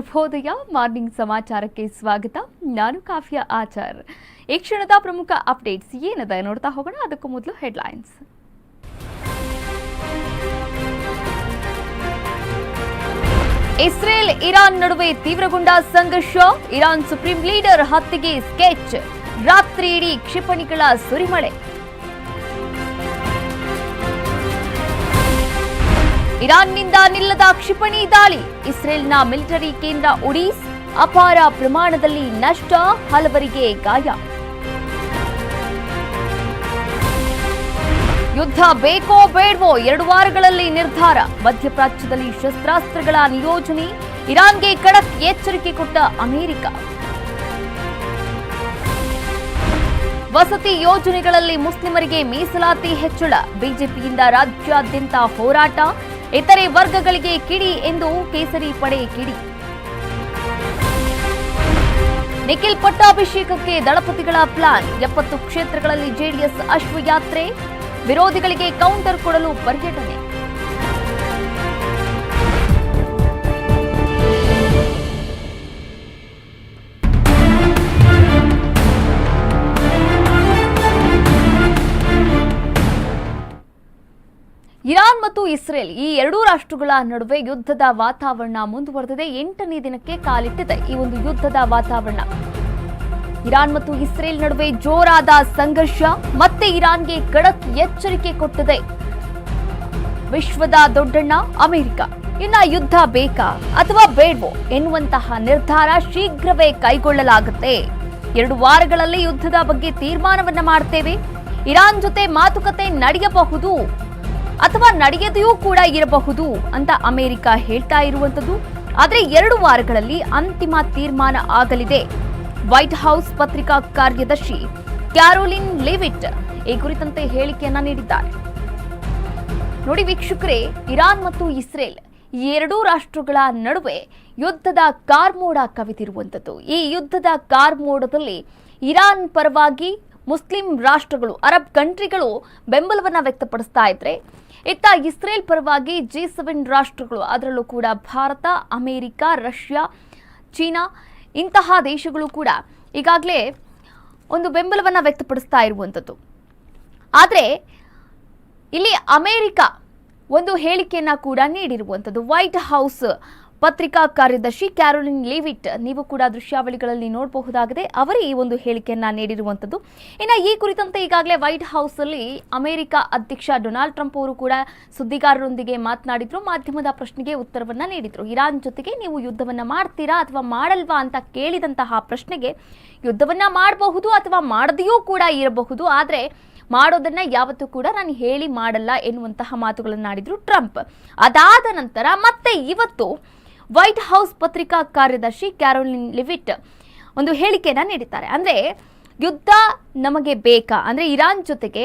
ಶುಭೋದಯ, ಮಾರ್ನಿಂಗ್ ಸಮಾಚಾರಕ್ಕೆ ಸ್ವಾಗತ. ನಾನು ಕಾಫಿಯಾ ಆಚಾರ್. ಈ ಕ್ಷಣದ ಪ್ರಮುಖ ಅಪ್ಡೇಟ್ಸ್ ಏನಿದೆ ನೋಡ್ತಾ ಹೋಗೋಣ. ಅದಕ್ಕೂ ಮೊದಲು ಹೆಡ್ಲೈನ್ಸ್. ಇಸ್ರೇಲ್ ಇರಾನ್ ನಡುವೆ ತೀವ್ರಗೊಂಡ ಸಂಘರ್ಷ. ಇರಾನ್ ಸುಪ್ರೀಂ ಲೀಡರ್ ಹತ್ಯೆಗೆ ಸ್ಕೆಚ್. ರಾತ್ರಿ ಇಡೀ ಕ್ಷಿಪಣಿಗಳ ಸುರಿಮಳೆ. ಇರಾನ್ನಿಂದ ನಿಲ್ಲದ ಕ್ಷಿಪಣಿ ದಾಳಿ, ಇಸ್ರೇಲ್ನ ಮಿಲಿಟರಿ ಕೇಂದ್ರ ಒಡೀಸ್, ಅಪಾರ ಪ್ರಮಾಣದಲ್ಲಿ ನಷ್ಟ, ಹಲವರಿಗೆ ಗಾಯ. ಯುದ್ಧ ಬೇಕೋ ಬೇಡವೋ ಎರಡು ವಾರಗಳಲ್ಲಿ ನಿರ್ಧಾರ, ಮಧ್ಯಪ್ರಾಚ್ಯದಲ್ಲಿ ಶಸ್ತ್ರಾಸ್ತ್ರಗಳ ನಿಯೋಜನೆ, ಇರಾನ್ಗೆ ಕಡಕ್ ಎಚ್ಚರಿಕೆ ಕೊಟ್ಟ ಅಮೆರಿಕ. ವಸತಿ ಯೋಜನೆಗಳಲ್ಲಿ ಮುಸ್ಲಿಮರಿಗೆ ಮೀಸಲಾತಿ ಹೆಚ್ಚಳ, ಬಿಜೆಪಿಯಿಂದ ರಾಜ್ಯಾದ್ಯಂತ ಹೋರಾಟ ಇತರೆ ವರ್ಗಗಳಿಗೆ ಕಿಡಿ ಎಂದು ಕೇಸರಿ ಪಡೆ ಕಿಡಿ. ನಿಖಿಲ್ ಪಟ್ಟಾಭಿಷೇಕಕ್ಕೆ ದಳಪತಿಗಳ ಪ್ಲಾನ್. ಎಪ್ಪತ್ತು ಕ್ಷೇತ್ರಗಳಲ್ಲಿ ಜೆಡಿಎಸ್ ಅಶ್ವಯಾತ್ರೆ. ವಿರೋಧಿಗಳಿಗೆ ಕೌಂಟರ್ ಕೊಡಲು ಪರ್ಯಟನೆ. ಮತ್ತು ಇಸ್ರೇಲ್ ಈ ಎರಡೂ ರಾಷ್ಟ್ರಗಳ ನಡುವೆ ಯುದ್ಧದ ವಾತಾವರಣ ಮುಂದುವರೆದಿದೆ. ಎಂಟನೇ ದಿನಕ್ಕೆ ಕಾಲಿಟ್ಟಿದೆ ಈ ಒಂದು ಯುದ್ಧದ ವಾತಾವರಣ. ಇರಾನ್ ಮತ್ತು ಇಸ್ರೇಲ್ ನಡುವೆ ಜೋರಾದ ಸಂಘರ್ಷ, ಮತ್ತೆ ಇರಾನ್ಗೆ ಗಡಕ್ ಎಚ್ಚರಿಕೆ ಕೊಟ್ಟಿದೆ. ವಿಶ್ವದ ದೊಡ್ಡಣ್ಣ, ಅಮೆರಿಕ. ಇನ್ನ ಯುದ್ಧ ಬೇಕಾ ಅಥವಾ ಬೇಡವೋ ಎನ್ನುವಂತಹ ನಿರ್ಧಾರ ಶೀಘ್ರವೇ ಕೈಗೊಳ್ಳಲಾಗುತ್ತೆ. ಎರಡು ವಾರಗಳಲ್ಲಿ ಯುದ್ಧದ ಬಗ್ಗೆ ತೀರ್ಮಾನವನ್ನ ಮಾಡ್ತೇವೆ. ಇರಾನ್ ಜೊತೆ ಮಾತುಕತೆ ನಡೆಯಬಹುದು. ಅಥವಾ ನಡೆಯದೆಯೂ ಕೂಡ ಇರಬಹುದು ಅಂತ ಅಮೆರಿಕ ಹೇಳ್ತಾ ಇರುವಂತದ್ದು ಆದರೆ ಎರಡು ವಾರಗಳಲ್ಲಿ ಅಂತಿಮ ತೀರ್ಮಾನ ಆಗಲಿದೆ. ವೈಟ್ ಹೌಸ್ ಪತ್ರಿಕಾ ಕಾರ್ಯದರ್ಶಿ ಕ್ಯಾರೋಲಿನ್ ಲಿವಿಟ್ ಈ ಕುರಿತಂತೆ ಹೇಳಿಕೆಯನ್ನ ನೀಡಿದ್ದಾರೆ. ನೋಡಿ ವೀಕ್ಷಕರೇ, ಇರಾನ್ ಮತ್ತು ಇಸ್ರೇಲ್ ಈ ಎರಡೂ ರಾಷ್ಟ್ರಗಳ ನಡುವೆ ಯುದ್ಧದ ಕಾರ್ಮೋಡ ಕವಿದಿರುವಂಥದ್ದು. ಈ ಯುದ್ಧದ ಕಾರ್ಮೋಡದಲ್ಲಿ ಇರಾನ್ ಪರವಾಗಿ ಮುಸ್ಲಿಂ ರಾಷ್ಟ್ರಗಳು, ಅರಬ್ ಕಂಟ್ರಿಗಳು ಬೆಂಬಲವನ್ನ ವ್ಯಕ್ತಪಡಿಸ್ತಾ ಇದ್ರೆ, ಇತ್ತ ಇಸ್ರೇಲ್ ಪರವಾಗಿ ಜಿ ಸೆವೆನ್ ರಾಷ್ಟ್ರಗಳು, ಅದರಲ್ಲೂ ಕೂಡ ಭಾರತ, ಅಮೆರಿಕ, ರಷ್ಯಾ, ಚೀನಾ, ಇಂತಹ ದೇಶಗಳು ಕೂಡ ಈಗಾಗಲೇ ಒಂದು ಬೆಂಬಲವನ್ನ ವ್ಯಕ್ತಪಡಿಸ್ತಾ ಇರುವಂಥದ್ದು ಆದರೆ, ಇಲ್ಲಿ ಅಮೇರಿಕ ಒಂದು ಹೇಳಿಕೆಯನ್ನ ಕೂಡ ನೀಡಿರುವಂಥದ್ದು ವೈಟ್ ಹೌಸ್ ಪತ್ರಿಕಾ ಕಾರ್ಯದರ್ಶಿ ಕ್ಯಾರೋಲಿನ್ ಲೇವಿಟ್, ನೀವು ಕೂಡ ದೃಶ್ಯಾವಳಿಗಳಲ್ಲಿ ನೋಡಬಹುದಾಗಿದೆ. ಅವರೇ ಈ ಒಂದು ಹೇಳಿಕೆಯನ್ನ ನೀಡಿರುವಂಥದ್ದು ಇನ್ನು ಈ ಕುರಿತಂತೆ ಈಗಾಗಲೇ ವೈಟ್ ಹೌಸ್ ಅಲ್ಲಿ ಅಮೆರಿಕ ಅಧ್ಯಕ್ಷ ಡೊನಾಲ್ಡ್ ಟ್ರಂಪ್ ಅವರು ಕೂಡ ಸುದ್ದಿಗಾರರೊಂದಿಗೆ ಮಾತನಾಡಿದ್ರು. ಮಾಧ್ಯಮದ ಪ್ರಶ್ನೆಗೆ ಉತ್ತರವನ್ನ ನೀಡಿದ್ರು. ಇರಾನ್ ಜೊತೆಗೆ ನೀವು ಯುದ್ಧವನ್ನ ಮಾಡ್ತೀರಾ ಅಥವಾ ಮಾಡಲ್ವಾ ಅಂತ ಕೇಳಿದಂತಹ ಪ್ರಶ್ನೆಗೆ ಯುದ್ಧವನ್ನ ಮಾಡಬಹುದು ಅಥವಾ ಮಾಡದೆಯೂ ಕೂಡ ಇರಬಹುದು. ಆದರೆ ಮಾಡೋದನ್ನ ಯಾವತ್ತೂ ಕೂಡ ನಾನು ಹೇಳಿ ಮಾಡಲ್ಲ ಎನ್ನುವಂತಹ ಮಾತುಗಳನ್ನಾಡಿದ್ರು ಟ್ರಂಪ್. ಅದಾದ ನಂತರ ಮತ್ತೆ ಇವತ್ತು ವೈಟ್ ಹೌಸ್ ಪತ್ರಿಕಾ ಕಾರ್ಯದರ್ಶಿ ಕ್ಯಾರೋಲಿನ್ ಲಿವಿಟ್ ಒಂದು ಹೇಳಿಕೆಯನ್ನು ನೀಡಿದ್ದಾರೆ. ಅಂದರೆ ಯುದ್ಧ ನಮಗೆ ಬೇಕಾ? ಅಂದರೆ ಇರಾನ್ ಜೊತೆಗೆ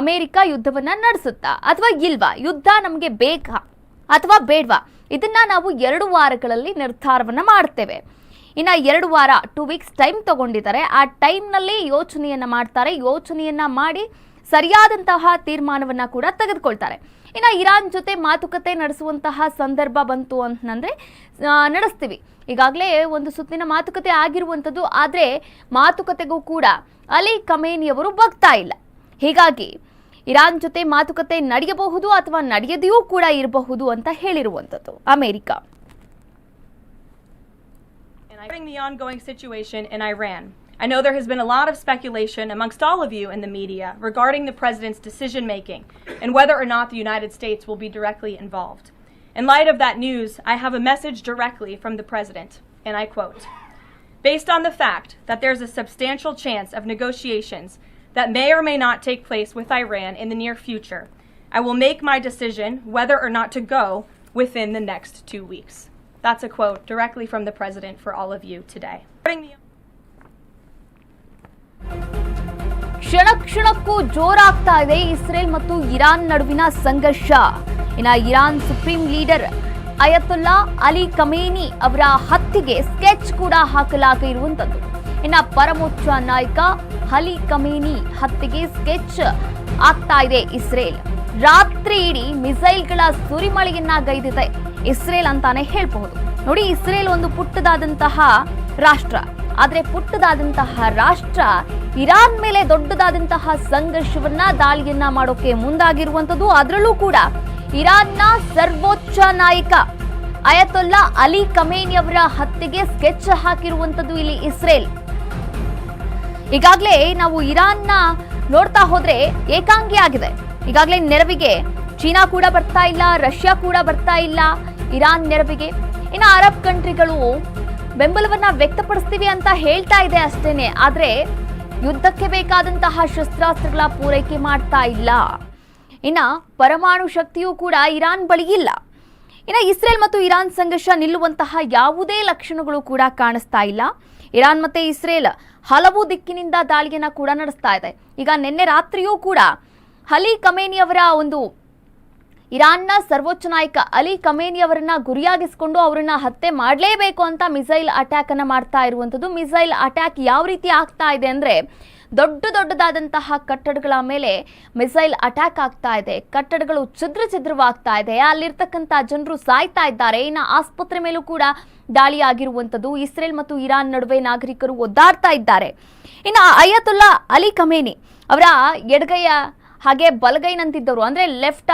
ಅಮೆರಿಕ ಯುದ್ಧವನ್ನು ನಡೆಸುತ್ತಾ? ಅಥವಾ ಇಲ್ವಾ? ಯುದ್ಧ ನಮಗೆ ಬೇಕಾ? ಅಥವಾ ಬೇಡ್ವಾ? ಇದನ್ನ ನಾವು ಎರಡು ವಾರಗಳಲ್ಲಿ ನಿರ್ಧಾರವನ್ನ ಮಾಡ್ತೇವೆ. ಇನ್ನ ಎರಡು ವಾರ ಟೂ ವೀಕ್ಸ್ ಟೈಮ್ ತಗೊಂಡಿದ್ದಾರೆ. ಆ ಟೈಮ್ನಲ್ಲಿ ಯೋಚನೆಯನ್ನು ಮಾಡ್ತಾರೆ. ಯೋಚನೆಯನ್ನು ಮಾಡಿ ಸರಿಯಾದಂತಹ ತೀರ್ಮಾನವನ್ನು ಕೂಡ ತೆಗೆದುಕೊಳ್ತಾರೆ. ಇನ್ನ ಇರಾನ್ ಜೊತೆ ಮಾತುಕತೆ ನಡೆಸುವಂತಹ ಸಂದರ್ಭ ಬಂತು ಅಂತಂದರೆ ನಡೆಸ್ತೀವಿ. ಈಗಾಗಲೇ ಒಂದು ಸುತ್ತಿನ ಮಾತುಕತೆ ಆಗಿರುವಂಥದ್ದು, ಆದರೆ ಮಾತುಕತೆಗೂ ಕೂಡ ಅಲಿ ಕಮೇನಿಯವರು ಬಗ್ತಾ ಇಲ್ಲ. ಹೀಗಾಗಿ ಇರಾನ್ ಜೊತೆ ಮಾತುಕತೆ ನಡೆಯಬಹುದು ಅಥವಾ ನಡೆಯದೆಯೂ ಕೂಡ ಇರಬಹುದು ಅಂತ ಹೇಳಿರುವಂಥದ್ದು America. I know there has been a lot of speculation amongst all of you in the media regarding the president's decision making and whether or not the United States will be directly involved. In light of that news, I have a message directly from the president, and I quote Based on the fact that there's a substantial chance of negotiations that may or may not take place with Iran in the near future, I will make my decision whether or not to go within the next two weeks. That's a quote directly from the president for all of you today. ಕ್ಷಣ ಕ್ಷಣಕ್ಕೂ ಜೋರಾಗ್ತಾ ಇದೆ Israel ಮತ್ತು Iran ನಡುವಿನ ಸಂಘರ್ಷ. ಇನ್ನ Iran supreme leader Ayatollah Ali Khamenei ಅವರ ಹತ್ಯೆಗೆ sketch ಕೂಡ ಹಾಕಲಾಗಿರುವಂತದ್ದು ಇನ್ನ ಪರಮೋಚ್ಚ ನಾಯಕ ಅಲಿ ಕಮೇನಿ ಹತ್ತಿಗೆ ಸ್ಕೆಚ್ ಆಗ್ತಾ ಇದೆ ಇಸ್ರೇಲ್. ರಾತ್ರಿ ಇಡೀ ಮಿಸೈಲ್ಗಳ ಸುರಿಮಳೆಯನ್ನ ಗೈದಿದೆ. ಇಸ್ರೇಲ್ ಅಂತಾನೆ ಹೇಳ್ಬಹುದು. ನೋಡಿ ಇಸ್ರೇಲ್ ಒಂದು ಪುಟ್ಟದಾದಂತಹ ರಾಷ್ಟ್ರ. ಆದ್ರೆ ಪುಟ್ಟದಾದಂತಹ ರಾಷ್ಟ್ರ ಇರಾನ್ ಮೇಲೆ ದೊಡ್ಡದಾದಂತಹ ಸಂಘರ್ಷವನ್ನ, ದಾಳಿಯನ್ನ ಮಾಡೋಕೆ ಮುಂದಾಗಿರುವಂತದ್ದು ಅದರಲ್ಲೂ ಕೂಡ ಇರಾನ್ನ ಸರ್ವೋಚ್ಚ ನಾಯಕ ಅಯತೊಲ್ಲಾ ಅಲಿ ಕಮೇನಿ ಅವರ ಹತ್ಯೆಗೆ ಸ್ಕೆಚ್ ಹಾಕಿರುವಂತದ್ದು ಇಲ್ಲಿ ಇಸ್ರೇಲ್. ಈಗಾಗಲೇ ನಾವು ಇರಾನ್ನ ನೋಡ್ತಾ ಹೋದ್ರೆ ಏಕಾಂಗಿ ಆಗಿದೆ. ಈಗಾಗಲೇ ನೆರವಿಗೆ ಚೀನಾ ಕೂಡ ಬರ್ತಾ ಇಲ್ಲ, ರಷ್ಯಾ ಕೂಡ ಬರ್ತಾ ಇಲ್ಲ, ಇರಾನ್ ನೆರವಿಗೆ. ಇನ್ನು ಅರಬ್ ಕಂಟ್ರಿಗಳು ಬೆಂಬಲವನ್ನ ವ್ಯಕ್ತಪಡಿಸ್ತೀವಿ ಅಂತ ಹೇಳ್ತಾ ಇದೆ ಅಷ್ಟೇನೆ. ಆದ್ರೆ ಯುದ್ಧಕ್ಕೆ ಬೇಕಾದಂತಹ ಶಸ್ತ್ರಾಸ್ತ್ರಗಳ ಪೂರೈಕೆ ಮಾಡ್ತಾ ಇಲ್ಲ. ಇನ್ನ ಪರಮಾಣು ಶಕ್ತಿಯೂ ಕೂಡ ಇರಾನ್ ಬಳಿ ಇಲ್ಲ ಇನ್ನು ಇಸ್ರೇಲ್ ಮತ್ತು ಇರಾನ್ ಸಂಘರ್ಷ ನಿಲ್ಲುವಂತಹ ಯಾವುದೇ ಲಕ್ಷಣಗಳು ಕೂಡ ಕಾಣಿಸ್ತಾ ಇಲ್ಲ. ಇರಾನ್ ಮತ್ತೆ ಇಸ್ರೇಲ್ ಹಲವು ದಿಕ್ಕಿನಿಂದ ದಾಳಿಯನ್ನ ಕೂಡ ನಡೆಸ್ತಾ ಇದೆ. ಈಗ ನಿನ್ನೆ ರಾತ್ರಿಯೂ ಕೂಡ ಹಲಿ ಕಮೇನಿ ಅವರ ಒಂದು ಇರಾನ್ನ ಸರ್ವೋಚ್ಚ ನಾಯಕ ಅಲಿ ಕಮೇನಿ ಅವರನ್ನ ಗುರಿಯಾಗಿಸಿಕೊಂಡು ಅವರನ್ನ ಹತ್ಯೆ ಮಾಡಲೇಬೇಕು ಅಂತ ಮಿಸೈಲ್ ಅಟ್ಯಾಕ್ ಅನ್ನ ಮಾಡ್ತಾ ಇರುವಂತದ್ದು ಮಿಸೈಲ್ ಅಟ್ಯಾಕ್ ಯಾವ ರೀತಿ ಆಗ್ತಾ ಇದೆ ಅಂದ್ರೆ ದೊಡ್ಡ ದೊಡ್ಡದಾದಂತಹ ಕಟ್ಟಡಗಳ ಮೇಲೆ ಮಿಸೈಲ್ ಅಟ್ಯಾಕ್ ಆಗ್ತಾ ಇದೆ. ಕಟ್ಟಡಗಳು ಛಿದ್ರ ಛಿದ್ರವಾಗ್ತಾ ಇದೆ. ಅಲ್ಲಿರ್ತಕ್ಕಂಥ ಜನರು ಸಾಯ್ತಾ ಇದ್ದಾರೆ. ಇನ್ನು ಆಸ್ಪತ್ರೆ ಮೇಲೂ ಕೂಡ ದಾಳಿ ಆಗಿರುವಂತದ್ದು ಇಸ್ರೇಲ್ ಮತ್ತು ಇರಾನ್ ನಡುವೆ ನಾಗರಿಕರು ಒದ್ದಾಡ್ತಾ ಇದ್ದಾರೆ. ಇನ್ನು ಅಯತುಲ್ಲಾ ಅಲಿ ಕಮೇನಿ ಅವರ ಎಡಗೈಯ ಹಾಗೆ ಬಲಗೈನಂತಿದ್ದವರು, ಅಂದ್ರೆ ಲೆಫ್ಟ್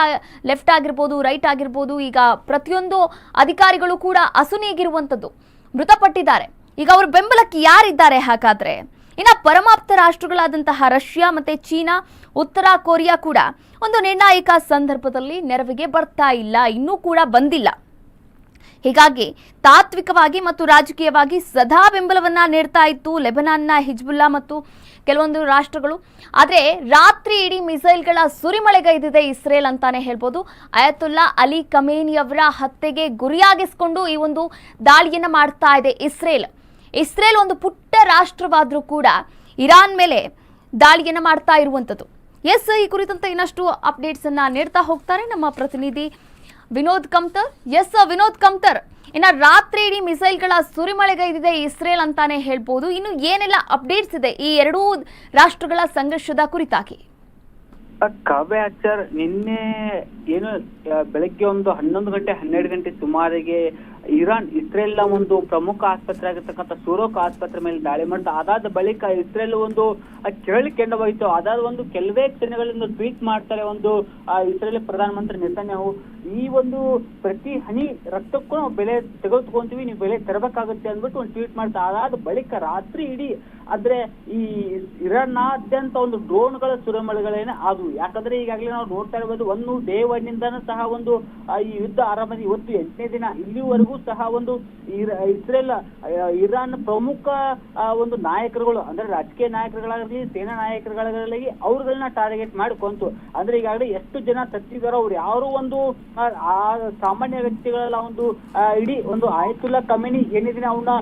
ಲೆಫ್ಟ್ ಆಗಿರ್ಬೋದು, ರೈಟ್ ಆಗಿರ್ಬೋದು, ಈಗ ಪ್ರತಿಯೊಂದು ಅಧಿಕಾರಿಗಳು ಕೂಡ ಅಸುನೀಗಿರುವಂಥದ್ದು ಮೃತಪಟ್ಟಿದ್ದಾರೆ. ಈಗ ಅವ್ರ ಬೆಂಬಲಕ್ಕೆ ಯಾರಿದ್ದಾರೆ ಹಾಗಾದ್ರೆ? ಇನ್ನು ಪರಮಾಪ್ತ ರಾಷ್ಟ್ರಗಳಾದಂತಹ ರಷ್ಯಾ ಮತ್ತೆ ಚೀನಾ, ಉತ್ತರ ಕೊರಿಯಾ ಕೂಡ ಒಂದು ನಿರ್ಣಾಯಕ ಸಂದರ್ಭದಲ್ಲಿ ನೆರವಿಗೆ ಬರ್ತಾ ಇಲ್ಲ, ಇನ್ನೂ ಕೂಡ ಬಂದಿಲ್ಲ. ಹೀಗಾಗಿ ತಾತ್ವಿಕವಾಗಿ ಮತ್ತು ರಾಜಕೀಯವಾಗಿ ಸದಾ ಬೆಂಬಲವನ್ನ ನೀಡ್ತಾ ಇತ್ತು ಲೆಬನಾನ್ನ, ಹಿಜ್ಬುಲ್ಲಾ ಮತ್ತು ಕೆಲವೊಂದು ರಾಷ್ಟ್ರಗಳು. ಆದರೆ ರಾತ್ರಿ ಇಡೀ ಮಿಸೈಲ್ಗಳ ಸುರಿಮಳೆಗೈದಿದೆ ಇಸ್ರೇಲ್ ಅಂತಾನೆ ಹೇಳ್ಬೋದು. ಅಯತುಲ್ಲಾ ಅಲಿ ಕಮೇನಿ ಅವರ ಹತ್ಯೆಗೆ ಗುರಿಯಾಗಿಸಿಕೊಂಡು ಈ ಒಂದು ದಾಳಿಯನ್ನು ಮಾಡ್ತಾ ಇದೆ ಇಸ್ರೇಲ್. ಇಸ್ರೇಲ್ ಒಂದು ಪುಟ್ಟ ರಾಷ್ಟ್ರವಾದರೂ ಕೂಡ ಇರಾನ್ ಮೇಲೆ ದಾಳಿಯನ್ನು ಮಾಡ್ತಾ ಇರುವಂಥದ್ದು. ಎಸ್, ಈ ಕುರಿತಂತೆ ಇನ್ನಷ್ಟು ಅಪ್ಡೇಟ್ಸನ್ನು ನೀಡ್ತಾ ಹೋಗ್ತಾರೆ ನಮ್ಮ ಪ್ರತಿನಿಧಿ ವಿನೋದ್ ಕಮ್ತರ್? ಎಸ್ ವಿನೋದ್ ಕಮ್ತರ್. ಇನ್ನ ರಾತ್ರಿ ಇಡೀ ಮಿಸೈಲ್ಗಳ ಸುರಿಮಳೆಗೈದಿದೆ ಇಸ್ರೇಲ್ ಅಂತಾನೆ ಹೇಳ್ಬೋದು. ಇನ್ನು ಏನೆಲ್ಲ ಅಪ್ಡೇಟ್ಸ್ ಇದೆ ಈ ಎರಡೂ ರಾಷ್ಟ್ರಗಳ ಸಂಘರ್ಷದ ಕುರಿತಾಗಿ? ಕಾವ್ಯ ಆಚಾರ್, ನಿನ್ನೆ ಏನು ಬೆಳಗ್ಗೆ ಒಂದು ಹನ್ನೊಂದು ಗಂಟೆ ಹನ್ನೆರಡು ಗಂಟೆ ಸುಮಾರಿಗೆ ಇರಾನ್, ಇಸ್ರೇಲ್ನ ಒಂದು ಪ್ರಮುಖ ಆಸ್ಪತ್ರೆ ಆಗಿರ್ತಕ್ಕಂಥ ಸೂರೋಕ್ ಆಸ್ಪತ್ರೆ ಮೇಲೆ ದಾಳಿ ಮಾಡ್ತಾ ಅದಾದ ಬಳಿಕ ಇಸ್ರೇಲ್ ಒಂದು ಕೆರಳಿ ಕೆಂಡವಾಯಿತು. ಅದಾದ ಒಂದು ಕೆಲವೇ ಕ್ಷಣಗಳಿಂದ ಟ್ವೀಟ್ ಮಾಡ್ತಾರೆ ಒಂದು ಇಸ್ರೇಲ್ ಪ್ರಧಾನಮಂತ್ರಿ ನೆತನ್ಯಾಹು. ಈ ಒಂದು ಪ್ರತಿ ಹನಿ ರಕ್ತಕ್ಕೂ ನಾವು ಬೆಲೆ ತೆಗೆದುಕೊಂತೀವಿ, ನೀವು ಬೆಲೆ ತರಬೇಕಾಗುತ್ತೆ ಅಂದ್ಬಿಟ್ಟು ಒಂದು ಟ್ವೀಟ್ ಮಾಡ್ತಾ, ಅದಾದ ಬಳಿಕ ರಾತ್ರಿ ಇಡೀ, ಆದ್ರೆ ಈ ಇರಾನ್ನಾದ್ಯಂತ ಒಂದು ಡ್ರೋನ್ಗಳ ಸುರಮಳೆಗಳೇನೆ ಅದು. ಯಾಕಂದ್ರೆ ಈಗಾಗಲೇ ನಾವು ನೋಡ್ತಾ ಇರ್ಬೋದು, ಒಂದು ಡೇ ಒನ್ ಸಹ ಒಂದು ಈ ಯುದ್ಧ ಆರಂಭ, ಇವತ್ತು ಎಂಟನೇ ದಿನ, ಇಲ್ಲಿವರೆಗೂ ಸಹ ಒಂದು ಇಸ್ರೇಲ್ ಇರಾನ್ ಪ್ರಮುಖ ಒಂದು ನಾಯಕರುಗಳು ಅಂದ್ರೆ ರಾಜಕೀಯ ನಾಯಕರುಗಳಾಗಲಿ ಸೇನಾ ನಾಯಕರುಗಳಾಗಲಿ ಅವ್ರಗಳನ್ನ ಟಾರ್ಗೆಟ್ ಮಾಡ್ಕೊಂತು. ಅಂದ್ರೆ ಈಗಾಗಲೇ ಎಷ್ಟು ಜನ ಸತ್ತಿದಾರೋ ಅವ್ರು ಯಾರು ಒಂದು ಆ, ಸಾಮಾನ್ಯ ವ್ಯಕ್ತಿಗಳೆಲ್ಲ ಒಂದು ಇಡೀ ಒಂದು ಆಯತುಲ್ಲಾ ಕಮಿನಿ ಏನಿದ್ರೆ ಅವನ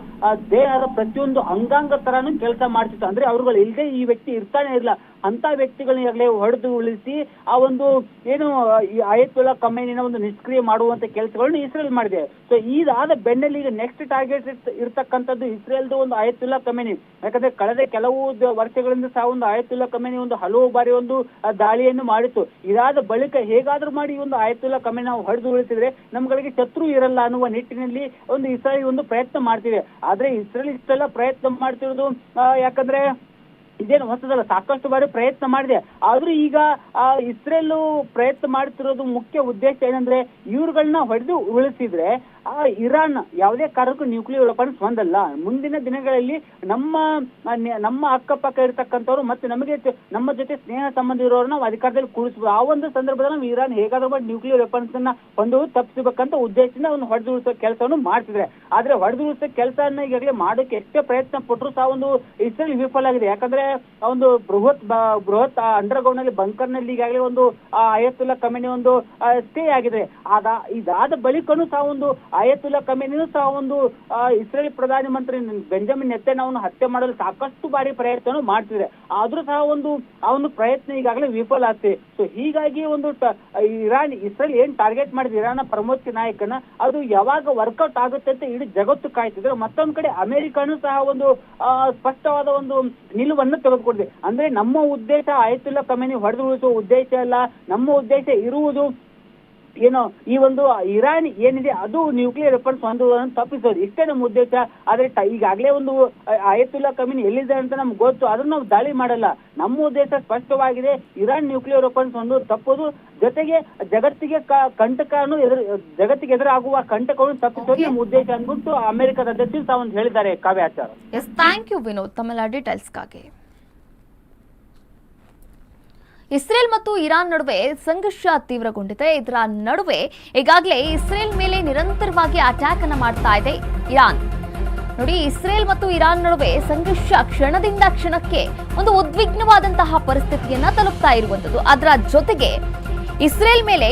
ದೇಹದ ಪ್ರತಿಯೊಂದು ಅಂಗಾಂಗ ತರಾನು ಕೆಲಸ ಮಾಡ್ತಿತ್ತು. ಅಂದ್ರೆ ಅವ್ರುಗಳು ಇಲ್ಲದೆ ಈ ವ್ಯಕ್ತಿ ಇರ್ತಾನೆ ಇರಲ್ಲ ಅಂತ ವ್ಯಕ್ತಿಗಳನ್ನ ಈಗಾಗಲೇ ಹೊಡೆದು ಉಳಿಸಿ ಆ ಒಂದು ಏನು, ಈ ಆಯತುಲ್ಲಾ ಕಮೇನಿನ ಒಂದು ನಿಷ್ಕ್ರಿಯ ಮಾಡುವಂತ ಕೆಲಸಗಳನ್ನು ಇಸ್ರೇಲ್ ಮಾಡಿದೆ. ಸೊ ಇದಾದ ಬೆನ್ನಲ್ಲಿ ಈಗ ನೆಕ್ಸ್ಟ್ ಟಾರ್ಗೆಟ್ ಇರ್ತಕ್ಕಂಥದ್ದು ಇಸ್ರೇಲ್ದು ಒಂದು ಆಯತುಲ್ಲಾ ಕಮೇನಿ ಯಾಕಂದ್ರೆ ಕಳೆದ ಕೆಲವು ವರ್ಷಗಳಿಂದ ಸಹ ಒಂದು ಆಯತುಲ್ಲಾ ಕಮೇನಿ ಒಂದು ಹಲವು ಬಾರಿ ಒಂದು ದಾಳಿಯನ್ನು ಮಾಡಿತ್ತು. ಇದಾದ ಬಳಿಕ ಹೇಗಾದ್ರೂ ಮಾಡಿ ಈ ಒಂದು ಆಯತುಲ್ಲಾ ಕಮೇನಿ ನಾವು ಹೊಡೆದು ಉಳಿಸಿದ್ರೆ ನಮ್ಗಳಿಗೆ ಶತ್ರು ಇರಲ್ಲ ಅನ್ನುವ ನಿಟ್ಟಿನಲ್ಲಿ ಒಂದು ಇಸ್ರೇಲ್ ಒಂದು ಪ್ರಯತ್ನ ಮಾಡ್ತಿದೆ. ಆದ್ರೆ ಇಸ್ರೇಲ್ ಇಷ್ಟೆಲ್ಲ ಪ್ರಯತ್ನ ಮಾಡ್ತಿರೋದು ಯಾಕಂದ್ರೆ ಇದೇನು ಹೊಸದಲ್ಲ, ಸಾಕಷ್ಟು ಬಾರಿ ಪ್ರಯತ್ನ ಮಾಡಿದೆ. ಆದ್ರೂ ಈಗ ಇಸ್ರೇಲ್ ಪ್ರಯತ್ನ ಮಾಡ್ತಿರೋದು ಮುಖ್ಯ ಉದ್ದೇಶ ಏನಂದ್ರೆ ಇವ್ರುಗಳನ್ನ ಹೊಡೆದು ಉಳಿಸಿದ್ರೆ ಆ ಇರಾನ್ ಯಾವುದೇ ಕಾರಣಕ್ಕೂ ನ್ಯೂಕ್ಲಿಯರ್ ವೆಪನ್ಸ್ ಒಂದಲ್ಲ ಮುಂದಿನ ದಿನಗಳಲ್ಲಿ ನಮ್ಮ ನಮ್ಮ ಅಕ್ಕಪಕ್ಕ ಇರತಕ್ಕಂಥವ್ರು ಮತ್ತೆ ನಮಗೆ ನಮ್ಮ ಜೊತೆ ಸ್ನೇಹ ಸಂಬಂಧ ಇರೋರು ನಾವು ಅಧಿಕಾರದಲ್ಲಿ ಕೂರಿಸಬಹುದು ಆ ಒಂದು ಸಂದರ್ಭದಲ್ಲಿ ನಾವು ಇರಾನ್ ಹೇಗಾದ್ರೂ ಮಾಡಿ ನ್ಯೂಕ್ಲಿಯರ್ ವೆಪನ್ಸ್ ಅನ್ನ ಹೊಂದುವುದು ತಪ್ಪಿಸಬೇಕಂತ ಉದ್ದೇಶದಿಂದ ಒಂದು ಹೊಡೆದು ಉಳಿಸೋ ಕೆಲಸವನ್ನು ಮಾಡ್ತಿದ್ರೆ ಆದ್ರೆ ಹೊಡೆದು ಉಳಿಸೋ ಕೆಲಸವನ್ನ ಈಗಾಗಲೇ ಮಾಡೋಕೆ ಎಷ್ಟೇ ಪ್ರಯತ್ನ ಪಟ್ಟರು ಸಹ ಒಂದು ಇಸ್ರೇಲ್ ವಿಫಲ ಆಗಿದೆ. ಯಾಕಂದ್ರೆ ಒಂದು ಬೃಹತ್ ಬೃಹತ್ ಬೃಹತ್ ಅಂಡರ್ಗ್ರೌಂಡ್ನಲ್ಲಿ ಬಂಕರ್ನಲ್ಲಿ ಈಗಾಗಲೇ ಒಂದು ಆ, ಆಯತುಲ್ಲಾ ಕಮಿನಿ ಒಂದು ಸ್ಟೇ ಆಗಿದೆ. ಅದ ಇದಾದ ಬಳಿಕನೂ ಸಹ ಒಂದು ಆಯತುಲ್ಲಾ ಕಮೇನಿನೂ ಸಹ ಒಂದು ಇಸ್ರೇಲ್ ಪ್ರಧಾನಿ ಮಂತ್ರಿ ಬೆಂಜಮಿನ್ ನೆತನ್ಯಾಹುವನ್ನು ಹತ್ಯೆ ಮಾಡಲು ಸಾಕಷ್ಟು ಬಾರಿ ಪ್ರಯತ್ನ ಮಾಡ್ತಿದೆ. ಆದ್ರೂ ಸಹ ಒಂದು ಆ ಒಂದು ಪ್ರಯತ್ನ ಈಗಾಗಲೇ ವಿಫಲ ಆಗ್ತಿದೆ ಸೊ ಹೀಗಾಗಿ ಒಂದು ಇರಾನ್, ಇಸ್ರೇಲ್ ಏನ್ ಟಾರ್ಗೆಟ್ ಮಾಡಿದೆ? ಇರಾನ್ನ ಪ್ರಮುಖ ನಾಯಕನ, ಅದು ಯಾವಾಗ ವರ್ಕೌಟ್ ಆಗುತ್ತೆ ಅಂತ ಇಡೀ ಜಗತ್ತು ಕಾಯ್ತಿದ್ರು ಮತ್ತೊಂದ್ ಕಡೆ ಅಮೆರಿಕಾನು ಸಹ ಒಂದು ಸ್ಪಷ್ಟವಾದ ಒಂದು ನಿಲುವನ್ನು ತೆಗೆದುಕೊಂಡಿದೆ. ಅಂದ್ರೆ ನಮ್ಮ ಉದ್ದೇಶ ಆಯತುಲ್ಲಾ ಕಮೇನಿ ಹೊಡೆದು ಉಳಿಸುವ ಉದ್ದೇಶ ಅಲ್ಲ. ನಮ್ಮ ಉದ್ದೇಶ ಇರುವುದು ಏನು ಈ ಒಂದು ಇರಾನ್ ಏನಿದೆ ಅದು ನ್ಯೂಕ್ಲಿಯರ್ ವೆಪನ್ಸ್ ಹೊಂದುವುದನ್ನು ತಪ್ಪಿಸೋದು. ಇಷ್ಟೇ ನಮ್ಮ ಉದ್ದೇಶ. ಆದ್ರೆ ಈಗಾಗಲೇ ಒಂದು ಆಯತುಲ್ಲ ಕಮಿನಿ ಎಲ್ಲಿದೆ ಅಂತ ನಮ್ಗೆ ಗೊತ್ತು. ಅದನ್ನ ನಾವು ದಾಳಿ ಮಾಡಲ್ಲ. ನಮ್ಮ ಉದ್ದೇಶ ಸ್ಪಷ್ಟವಾಗಿದೆ. ಇರಾನ್ ನ್ಯೂಕ್ಲಿಯರ್ ವೆಪನ್ಸ್ ಒಂದು ತಪ್ಪೋದು. ಜೊತೆಗೆ ಜಗತ್ತಿಗೆ ಕಂಟಕನು ಎದುರು ಜಗತ್ತಿಗೆ ಎದುರಾಗುವ ಕಂಟಕವನ್ನು ತಪ್ಪಿಸೋದು ನಮ್ಮ ಉದ್ದೇಶ ಅಂದ್ಬಿಟ್ಟು ಅಮೆರಿಕದ ಅಧ್ಯಕ್ಷರು ತಾವೊಂದು ಹೇಳಿದ್ದಾರೆ ಕಾವ್ಯಾಚಾರ. ಎಸ್ ಥ್ಯಾಂಕ್ ಯು ವಿನೋದ್ ತಮ್ಮೆಲ್ಲ ಡೀಟೇಲ್ಸ್ಗಾಗಿ ಇಸ್ರೇಲ್ ಮತ್ತು ಇರಾನ್ ನಡುವೆ ಸಂಘರ್ಷ ತೀವ್ರಗೊಂಡಿದೆ. ಇದರ ನಡುವೆ ಈಗಾಗಲೇ ಇಸ್ರೇಲ್ ಮೇಲೆ ನಿರಂತರವಾಗಿ ಅಟ್ಯಾಕ್ ಅನ್ನು ಮಾಡ್ತಾ ಇದೆ ಇರಾನ್. ನೋಡಿ, ಇಸ್ರೇಲ್ ಮತ್ತು ಇರಾನ್ ನಡುವೆ ಸಂಘರ್ಷ ಕ್ಷಣದಿಂದ ಕ್ಷಣಕ್ಕೆ ಒಂದು ಉದ್ವಿಗ್ನವಾದಂತಹ ಪರಿಸ್ಥಿತಿಯನ್ನ ತಲುಪ್ತಾ ಇರುವಂತದ್ದು ಅದರ ಜೊತೆಗೆ ಇಸ್ರೇಲ್ ಮೇಲೆ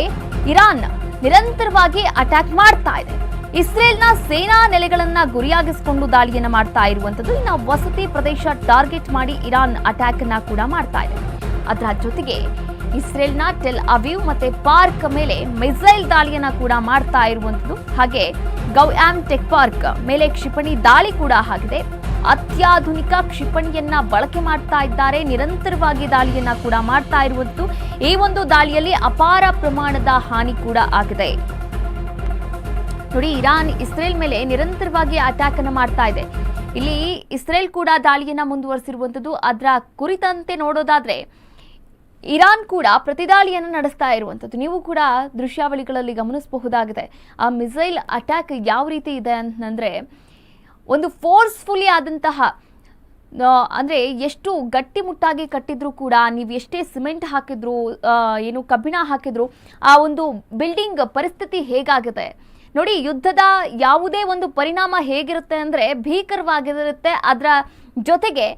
ಇರಾನ್ ನಿರಂತರವಾಗಿ ಅಟ್ಯಾಕ್ ಮಾಡ್ತಾ ಇದೆ. ಇಸ್ರೇಲ್ನ ಸೇನಾ ನೆಲೆಗಳನ್ನ ಗುರಿಯಾಗಿಸಿಕೊಂಡು ದಾಳಿಯನ್ನ ಮಾಡ್ತಾ ಇರುವಂತದ್ದು ಇನ್ನು ವಸತಿ ಪ್ರದೇಶ ಟಾರ್ಗೆಟ್ ಮಾಡಿ ಇರಾನ್ ಅಟ್ಯಾಕ್ ಅನ್ನ ಕೂಡ ಮಾಡ್ತಾ ಇದೆ. ಅದರ ಜೊತೆಗೆ ಇಸ್ರೇಲ್ನ ಟೆಲ್ ಅವೀವ್ ಮತ್ತೆ ಪಾರ್ಕ್ ಮೇಲೆ ಮಿಸೈಲ್ ದಾಳಿಯನ್ನ ಕೂಡ ಮಾಡ್ತಾ ಇರುವಂತದ್ದು ಹಾಗೆ ಆಮ್ ಟೆಕ್ ಪಾರ್ಕ್ ಮೇಲೆ ಕ್ಷಿಪಣಿ ದಾಳಿ ಕೂಡ ಆಗಿದೆ. ಅತ್ಯಾಧುನಿಕ ಕ್ಷಿಪಣಿಯನ್ನ ಬಳಕೆ ಮಾಡ್ತಾ ಇದ್ದಾರೆ. ನಿರಂತರವಾಗಿ ದಾಳಿಯನ್ನ ಕೂಡ ಮಾಡ್ತಾ ಇರುವಂತದ್ದು ಈ ಒಂದು ದಾಳಿಯಲ್ಲಿ ಅಪಾರ ಪ್ರಮಾಣದ ಹಾನಿ ಕೂಡ ಆಗಿದೆ. ನೋಡಿ, ಇರಾನ್, ಇಸ್ರೇಲ್ ಮೇಲೆ ನಿರಂತರವಾಗಿ ಅಟ್ಯಾಕ್ ಅನ್ನು ಮಾಡ್ತಾ ಇದೆ. ಇಲ್ಲಿ ಇಸ್ರೇಲ್ ಕೂಡ ದಾಳಿಯನ್ನ ಮುಂದುವರಿಸಿರುವಂತದ್ದು ಅದರ ಕುರಿತಂತೆ ನೋಡೋದಾದ್ರೆ ಇರಾನ್ ಕೂಡ ಪ್ರತಿದಾಳಿಯನ್ನು ನಡೆಸ್ತಾ ಇರುವಂಥದ್ದು. ನೀವು ಕೂಡ ದೃಶ್ಯಾವಳಿಗಳಲ್ಲಿ ಗಮನಿಸಬಹುದಾಗಿದೆ. ಆ ಮಿಸೈಲ್ ಅಟ್ಯಾಕ್ ಯಾವ ರೀತಿ ಇದೆ ಅಂತಂದ್ರೆ, ಒಂದು ಫೋರ್ಸ್ಫುಲಿ ಆದಂತಹ ಅಂದರೆ ಎಷ್ಟು ಗಟ್ಟಿಮುಟ್ಟಾಗಿ ಕಟ್ಟಿದ್ರು ಕೂಡ, ನೀವು ಎಷ್ಟೇ ಸಿಮೆಂಟ್ ಹಾಕಿದ್ರು ಏನು ಕಬ್ಬಿಣ ಹಾಕಿದ್ರು, ಆ ಒಂದು ಬಿಲ್ಡಿಂಗ್ ಪರಿಸ್ಥಿತಿ ಹೇಗಾಗಿದೆ? ನೋಡಿ, ಯುದ್ಧದ ಯಾವುದೇ ಒಂದು ಪರಿಣಾಮ ಹೇಗಿರುತ್ತೆ ಅಂದ್ರೆ ಭೀಕರವಾಗಿರುತ್ತೆ. ಅದರ ಜೊತೆಗೆ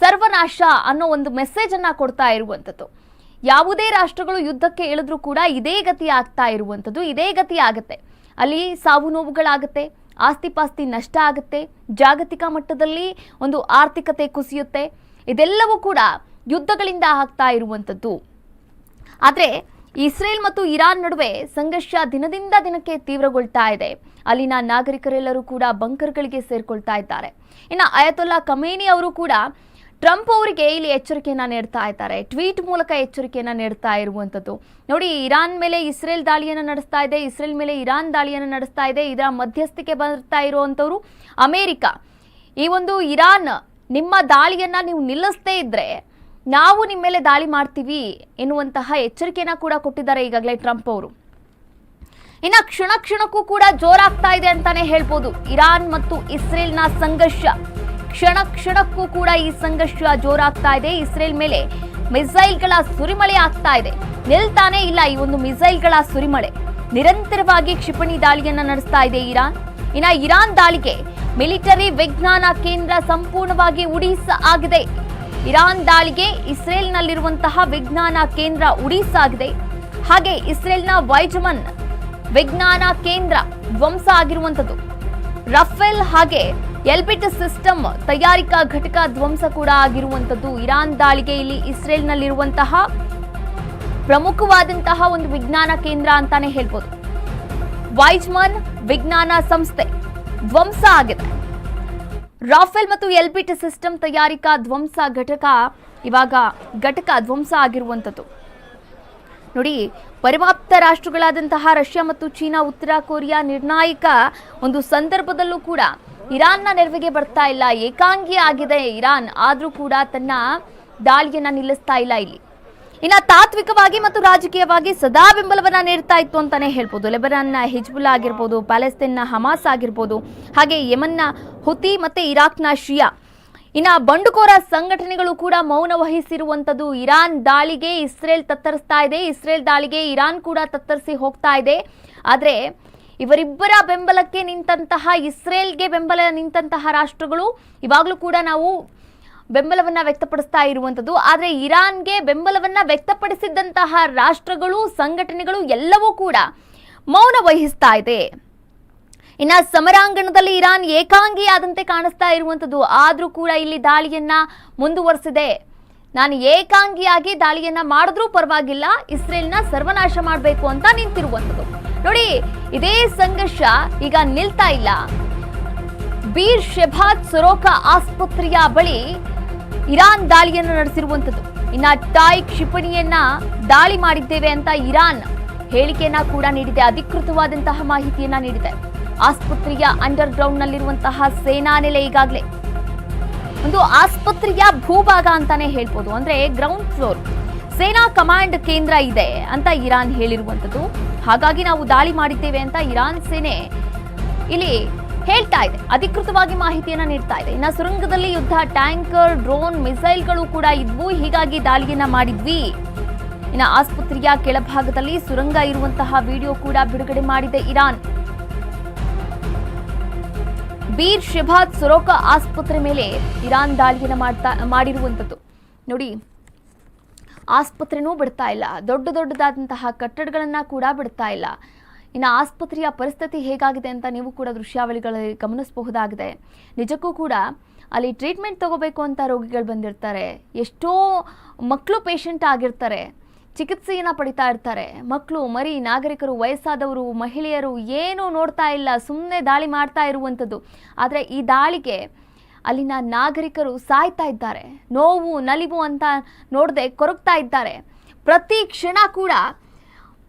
ಸರ್ವನಾಶ ಅನ್ನೋ ಒಂದು ಮೆಸೇಜ್ ಅನ್ನ ಕೊಡ್ತಾ ಇರುವಂಥದ್ದು. ಯಾವುದೇ ರಾಷ್ಟ್ರಗಳು ಯುದ್ಧಕ್ಕೆ ಇಳಿದ್ರೂ ಕೂಡ ಇದೇ ಗತಿ ಆಗ್ತಾ ಇರುವಂಥದ್ದು, ಇದೇ ಗತಿ ಆಗುತ್ತೆ. ಅಲ್ಲಿ ಸಾವು ನೋವುಗಳಾಗುತ್ತೆ ಆಸ್ತಿ ಪಾಸ್ತಿ ನಷ್ಟ ಆಗುತ್ತೆ, ಜಾಗತಿಕ ಮಟ್ಟದಲ್ಲಿ ಒಂದು ಆರ್ಥಿಕತೆ ಕುಸಿಯುತ್ತೆ, ಇದೆಲ್ಲವೂ ಕೂಡ ಯುದ್ಧಗಳಿಂದ ಆಗ್ತಾ ಇರುವಂಥದ್ದು. ಆದರೆ ಇಸ್ರೇಲ್ ಮತ್ತು ಇರಾನ್ ನಡುವೆ ಸಂಘರ್ಷ ದಿನದಿಂದ ದಿನಕ್ಕೆ ತೀವ್ರಗೊಳ್ತಾ ಇದೆ. ಅಲ್ಲಿನ ನಾಗರಿಕರೆಲ್ಲರೂ ಕೂಡ ಬಂಕರ್ಗಳಿಗೆ ಸೇರ್ಕೊಳ್ತಾ ಇದ್ದಾರೆ. ಇನ್ನು ಅಯತೊಲ್ಲಾ ಕಮೇನಿ ಅವರು ಕೂಡ ಟ್ರಂಪ್ ಅವರಿಗೆ ಇಲ್ಲಿ ಎಚ್ಚರಿಕೆಯನ್ನ ನೀಡ್ತಾ ಇದ್ದಾರೆ. ಟ್ವೀಟ್ ಮೂಲಕ ಎಚ್ಚರಿಕೆಯನ್ನ ನೀಡ್ತಾ ಇರುವಂತದ್ದು. ನೋಡಿ, ಇರಾನ್ ಮೇಲೆ ಇಸ್ರೇಲ್ ದಾಳಿಯನ್ನ ನಡೆಸ್ತಾ ಇದೆ. ಇಸ್ರೇಲ್ ಮೇಲೆ ಇರಾನ್ ದಾಳಿಯನ್ನ ನಡೆಸ್ತಾ ಇದೆ. ಇದರ ಮಧ್ಯಸ್ಥಿಕೆ ಬರ್ತಾ ಇರುವಂತವರು ಅಮೆರಿಕ. ಈ ಒಂದು ಇರಾನ್ ನಿಮ್ಮ ದಾಳಿಯನ್ನ ನೀವು ನಿಲ್ಲಿಸದೇ ಇದ್ರೆ ನಾವು ನಿಮ್ಮ ಮೇಲೆ ದಾಳಿ ಮಾಡ್ತೀವಿ ಎನ್ನುವಂತಹ ಎಚ್ಚರಿಕೆಯನ್ನ ಕೂಡ ಕೊಟ್ಟಿದ್ದಾರೆ ಈಗಾಗಲೇ ಟ್ರಂಪ್ ಅವರು. ಇನ್ನು ಕ್ಷಣ ಕ್ಷಣಕ್ಕೂ ಕೂಡ ಜೋರಾಗ್ತಾ ಇದೆ ಅಂತಾನೆ ಹೇಳ್ಬೋದು. ಇರಾನ್ ಮತ್ತು ಇಸ್ರೇಲ್ನ ಸಂಘರ್ಷ. ಕ್ಷಣ ಕ್ಷಣಕ್ಕೂ ಕೂಡ ಈ ಸಂಘರ್ಷ ಜೋರಾಗ್ತಾ ಇದೆ. ಇಸ್ರೇಲ್ ಮೇಲೆ ಮಿಸೈಲ್ಗಳ ಸುರಿಮಳೆ ಆಗ್ತಾ ಇದೆ. ನಿಲ್ತಾನೆ ಇಲ್ಲ ಈ ಒಂದು ಮಿಸೈಲ್ಗಳ ಸುರಿಮಳೆ. ನಿರಂತರವಾಗಿ ಕ್ಷಿಪಣಿ ದಾಳಿಯನ್ನ ನಡೆಸ್ತಾ ಇದೆ ಇರಾನ್. ಇನ್ನ ಇರಾನ್ ದಾಳಿಗೆ ಮಿಲಿಟರಿ ವಿಜ್ಞಾನ ಕೇಂದ್ರ ಸಂಪೂರ್ಣವಾಗಿ ಉಡೀಸ್ ಆಗಿದೆ. ಇರಾನ್ ದಾಳಿಗೆ ಇಸ್ರೇಲ್ನಲ್ಲಿರುವಂತಹ ವಿಜ್ಞಾನ ಕೇಂದ್ರ ಉಡೀಸ್ ಆಗಿದೆ. ಹಾಗೆ ಇಸ್ರೇಲ್ನ ವೈಜಮನ್ ವಿಜ್ಞಾನ ಕೇಂದ್ರ ಧ್ವಂಸ ಆಗಿರುವಂಥದ್ದು. ರಫೇಲ್ ಹಾಗೆ ಎಲ್ಬಿಟ್ ಸಿಸ್ಟಮ್ ತಯಾರಿಕಾ ಘಟಕ ಧ್ವಂಸ ಕೂಡ ಆಗಿರುವಂಥದ್ದು ಇರಾನ್ ದಾಳಿಗೆ ಇಲ್ಲಿ ಇಸ್ರೇಲ್ನಲ್ಲಿರುವಂತಹ ಪ್ರಮುಖವಾದಂತಹ ಒಂದು ವಿಜ್ಞಾನ ಕೇಂದ್ರ ಅಂತಾನೆ ಹೇಳ್ಬೋದು. ವೈಜ್ಮನ್ ವಿಜ್ಞಾನ ಸಂಸ್ಥೆ ಧ್ವಂಸ ಆಗಿದೆ. ರಾಫೆಲ್ ಮತ್ತು ಎಲ್ಬಿಟ್ ಸಿಸ್ಟಮ್ ತಯಾರಿಕಾ ಧ್ವಂಸ ಘಟಕ ಇವಾಗ ಘಟಕ ಧ್ವಂಸ ಆಗಿರುವಂಥದ್ದು ನೋಡಿ, ಪರಿಮಾಪ್ತ ರಾಷ್ಟ್ರಗಳಾದಂತಹ ರಷ್ಯಾ ಮತ್ತು ಚೀನಾ, ಉತ್ತರ ಕೊರಿಯಾ ನಿರ್ಣಾಯಕ ಒಂದು ಸಂದರ್ಭದಲ್ಲೂ ಕೂಡ ಇರಾನ್ನ ನೆರವಿಗೆ ಬರ್ತಾ ಇಲ್ಲ, ಏಕಾಂಗಿ ಆಗಿದೆ ಇರಾನ್. ಆದರೂ ಕೂಡ ತನ್ನ ದಾಳಿಯನ್ನ ನಿಲ್ಲಿಸ್ತಾ ಇಲ್ಲ ಇಲ್ಲಿ. ಇನ್ನ ತಾತ್ವಿಕವಾಗಿ ಮತ್ತು ರಾಜಕೀಯವಾಗಿ ಸದಾ ಬೆಂಬಲವನ್ನ ನೀಡ್ತಾ ಇತ್ತು ಅಂತಾನೆ ಹೇಳ್ಬೋದು. ಲೆಬನಾನ್ನ ಹಿಜ್ಬುಲ್ ಆಗಿರ್ಬೋದು, ಪ್ಯಾಲೆಸ್ತೇನ್ನ, ಹಮಾಸ್ ಆಗಿರ್ಬೋದು, ಹಾಗೆ ಯಮನ್ನ, ಹುತಿ ಮತ್ತೆ ಇರಾಕ್ನ ಶಿಯಾ. ಇನ್ನ ಬಂಡುಕೋರ ಸಂಘಟನೆಗಳು ಕೂಡ ಮೌನ ವಹಿಸಿರುವಂಥದ್ದು ಇರಾನ್ ದಾಳಿಗೆ ಇಸ್ರೇಲ್ ತತ್ತರಿಸ್ತಾ ಇದೆ. ಇಸ್ರೇಲ್ ದಾಳಿಗೆ ಇರಾನ್ ಕೂಡ ತತ್ತರಿಸಿ ಹೋಗ್ತಾ ಇದೆ. ಆದ್ರೆ ಇವರಿಬ್ಬರ ಬೆಂಬಲಕ್ಕೆ ನಿಂತಹ ಇಸ್ರೇಲ್ಗೆ ಬೆಂಬಲ ನಿಂತಹ ರಾಷ್ಟ್ರಗಳು ಇವಾಗಲೂ ಕೂಡ ನಾವು ಬೆಂಬಲವನ್ನ ವ್ಯಕ್ತಪಡಿಸ್ತಾ ಇರುವಂತದ್ದು ಆದರೆ ಇರಾನ್ಗೆ ಬೆಂಬಲವನ್ನ ವ್ಯಕ್ತಪಡಿಸಿದಂತಹ ರಾಷ್ಟ್ರಗಳು, ಸಂಘಟನೆಗಳು ಎಲ್ಲವೂ ಕೂಡ ಮೌನ ವಹಿಸ್ತಾ ಇದೆ. ಇನ್ನ ಸಮರಾಂಗಣದಲ್ಲಿ ಇರಾನ್ ಏಕಾಂಗಿಯಾದಂತೆ ಕಾಣಿಸ್ತಾ ಇರುವಂತದ್ದು ಆದರೂ ಕೂಡ ಇಲ್ಲಿ ದಾಳಿಯನ್ನ ಮುಂದುವರಿಸಿದೆ. ನಾನು ಏಕಾಂಗಿಯಾಗಿ ದಾಳಿಯನ್ನ ಮಾಡಿದ್ರೂ ಪರವಾಗಿಲ್ಲ, ಇಸ್ರೇಲ್ನ ಸರ್ವನಾಶ ಮಾಡಬೇಕು ಅಂತ ನಿಂತಿರುವಂತದ್ದು ನೋಡಿ, ಇದೇ ಸಂಘರ್ಷ ಈಗ ನಿಲ್ತಾ ಇಲ್ಲ. ಬೀರ್ ಶೆಬಾದ್ ಸೊರೋಕ ಆಸ್ಪತ್ರೆಯ ಬಳಿ ಇರಾನ್ ದಾಳಿಯನ್ನು ನಡೆಸಿರುವಂತದ್ದು ಇನ್ನ ಟಾಯ್ ಕ್ಷಿಪಣಿಯನ್ನ ದಾಳಿ ಮಾಡಿದ್ದೇವೆ ಅಂತ ಇರಾನ್ ಹೇಳಿಕೆಯನ್ನ ಕೂಡ ನೀಡಿದೆ. ಅಧಿಕೃತವಾದಂತಹ ಮಾಹಿತಿಯನ್ನ ನೀಡಿದೆ. ಆಸ್ಪತ್ರೆಯ ಅಂಡರ್ ಗ್ರೌಂಡ್ ನಲ್ಲಿರುವಂತಹ ಸೇನಾ ನೆಲೆ ಈಗಾಗಲೇ. ಒಂದು ಆಸ್ಪತ್ರೆಯ ಭೂಭಾಗ ಅಂತಾನೆ ಹೇಳ್ಬೋದು. ಅಂದ್ರೆ ಗ್ರೌಂಡ್ ಫ್ಲೋರ್ ಸೇನಾ ಕಮಾಂಡ್ ಕೇಂದ್ರ ಇದೆ ಅಂತ ಇರಾನ್ ಹೇಳಿರುವಂತದ್ದು ಹಾಗಾಗಿ ನಾವು ದಾಳಿ ಮಾಡಿದ್ದೇವೆ ಅಂತ ಇರಾನ್ ಸೇನೆ ಇಲ್ಲಿ ಹೇಳ್ತಾ ಇದೆ. ಅಧಿಕೃತವಾಗಿ ಮಾಹಿತಿಯನ್ನ ನೀಡ್ತಾ ಇದೆ. ಇನ್ನ ಸುರಂಗದಲ್ಲಿ ಯುದ್ಧ, ಟ್ಯಾಂಕರ್, ಡ್ರೋನ್, ಮಿಸೈಲ್ಗಳು ಕೂಡ ಇದ್ವು. ಹೀಗಾಗಿ ದಾಳಿಯನ್ನ ಮಾಡಿದ್ವಿ. ಇನ್ನ ಆಸ್ಪತ್ರೆಯ ಕೆಳಭಾಗದಲ್ಲಿ ಸುರಂಗ ಇರುವಂತಹ ವಿಡಿಯೋ ಕೂಡ ಬಿಡುಗಡೆ ಮಾಡಿದೆ ಇರಾನ್. ಬೀರ್ ಶೆಬಾದ್ ಸೊರೋಕ ಆಸ್ಪತ್ರೆ ಮೇಲೆ ಇರಾನ್ ದಾಳಿಯನ್ನ ಮಾಡ್ತಾ, ಮಾಡಿರುವಂಥದ್ದು. ನೋಡಿ ಆಸ್ಪತ್ರೆನೂ ಬಿಡ್ತಾ ಇಲ್ಲ. ದೊಡ್ಡ ದೊಡ್ಡದಾದಂತಹ ಕಟ್ಟಡಗಳನ್ನು ಕೂಡ ಬಿಡ್ತಾ ಇಲ್ಲ. ಇನ್ನು ಆಸ್ಪತ್ರೆಯ ಪರಿಸ್ಥಿತಿ ಹೇಗಾಗಿದೆ ಅಂತ ನೀವು ಕೂಡ ದೃಶ್ಯಾವಳಿಗಳಲ್ಲಿ ಗಮನಿಸಬಹುದಾಗಿದೆ. ನಿಜಕ್ಕೂ ಕೂಡ ಅಲ್ಲಿ ಟ್ರೀಟ್ಮೆಂಟ್ ತಗೋಬೇಕು ಅಂತ ರೋಗಿಗಳು ಬಂದಿರ್ತಾರೆ. ಎಷ್ಟೋ ಮಕ್ಕಳು ಪೇಷಂಟ್ ಆಗಿರ್ತಾರೆ. ಚಿಕಿತ್ಸೆಯನ್ನು ಪಡಿತಾ ಇರ್ತಾರೆ. ಮಕ್ಕಳು, ಮರಿ, ನಾಗರಿಕರು, ವಯಸ್ಸಾದವರು, ಮಹಿಳೆಯರು ಏನೂ ನೋಡ್ತಾ ಇಲ್ಲ. ಸುಮ್ಮನೆ ದಾಳಿ ಮಾಡ್ತಾ ಇರುವಂಥದ್ದು. ಆದರೆ ಈ ದಾಳಿಗೆ ಅಲ್ಲಿನ ನಾಗರಿಕರು ಸಾಯ್ತಾ ಇದ್ದಾರೆ. ನೋವು, ನಲಿವು ಅಂತ ನೋಡದೆ ಕೊರಗ್ತಾ ಇದ್ದಾರೆ. ಪ್ರತಿ ಕ್ಷಣ ಕೂಡ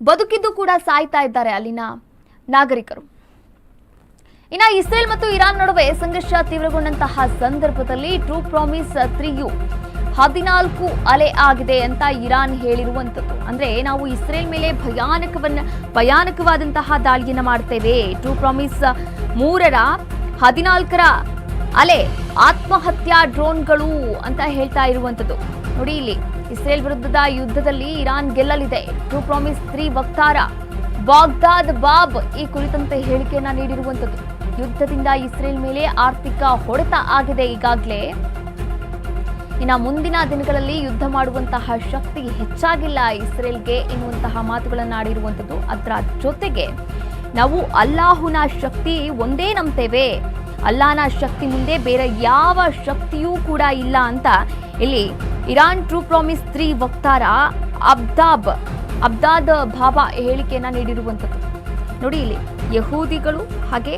ಬದುಕಿದ್ದು ಕೂಡ ಸಾಯ್ತಾ ಇದ್ದಾರೆ ಅಲ್ಲಿನ ನಾಗರಿಕರು. ಇನ್ನು ಇಸ್ರೇಲ್ ಮತ್ತು ಇರಾನ್ ನಡುವೆ ಸಂಘರ್ಷ ತೀವ್ರಗೊಂಡಂತಹ ಸಂದರ್ಭದಲ್ಲಿ ಟ್ರೂ ಪ್ರಾಮಿಸ್ ತ್ರೀಯು ಹದಿನಾಲ್ಕು ಅಲೆ ಆಗಿದೆ ಅಂತ ಇರಾನ್ ಹೇಳಿರುವಂಥದ್ದು. ಅಂದ್ರೆ ನಾವು ಇಸ್ರೇಲ್ ಮೇಲೆ ಭಯಾನಕವನ್ನ, ಭಯಾನಕವಾದಂತಹ ದಾಳಿಯನ್ನ ಮಾಡ್ತೇವೆ. ಟ್ರೂ ಪ್ರಾಮಿಸ್ ಮೂರರ ಹದಿನಾಲ್ಕರ ಅಲೆ, ಆತ್ಮಹತ್ಯಾ ಡ್ರೋನ್ಗಳು ಅಂತ ಹೇಳ್ತಾ ಇರುವಂಥದ್ದು. ನೋಡಿ ಇಲ್ಲಿ, ಇಸ್ರೇಲ್ ವಿರುದ್ಧದ ಯುದ್ಧದಲ್ಲಿ ಇರಾನ್ ಗೆಲ್ಲಲಿದೆ. ಟ್ರೂ ಪ್ರಾಮಿಸ್ ತ್ರೀ ವಕ್ತಾರ ಬಾಗ್ದಾದ್ ಬಾಬ್ ಈ ಕುರಿತಂತೆ ಹೇಳಿಕೆಯನ್ನ ನೀಡಿರುವಂಥದ್ದು. ಯುದ್ಧದಿಂದ ಇಸ್ರೇಲ್ ಮೇಲೆ ಆರ್ಥಿಕ ಹೊಡೆತ ಆಗಿದೆ ಈಗಾಗಲೇ. ಇನ್ನ ಮುಂದಿನ ದಿನಗಳಲ್ಲಿ ಯುದ್ಧ ಮಾಡುವಂತಹ ಶಕ್ತಿ ಹೆಚ್ಚಾಗಿಲ್ಲ ಇಸ್ರೇಲ್ಗೆ ಎನ್ನುವಂತಹ ಮಾತುಗಳನ್ನು ಆಡಿರುವಂಥದ್ದು. ಅದರ ಜೊತೆಗೆ ನಾವು ಅಲ್ಲಾಹುನ ಶಕ್ತಿ ಒಂದೇ ನಂಬ್ತೇವೆ. ಅಲ್ಲಾಹನ ಶಕ್ತಿ ಮುಂದೆ ಬೇರೆ ಯಾವ ಶಕ್ತಿಯೂ ಕೂಡ ಇಲ್ಲ ಅಂತ ಇಲ್ಲಿ ಇರಾನ್ ಟ್ರೂ ಪ್ರಾಮಿಸ್ ತ್ರೀ ವಕ್ತಾರ ಅಬ್ದಾಬ್, ಅಬ್ದಾದ್ ಬಾಬಾ ಹೇಳಿಕೆಯನ್ನ ನೀಡಿರುವಂಥದ್ದು. ನೋಡಿ ಇಲ್ಲಿ, ಯಹೂದಿಗಳು ಹಾಗೆ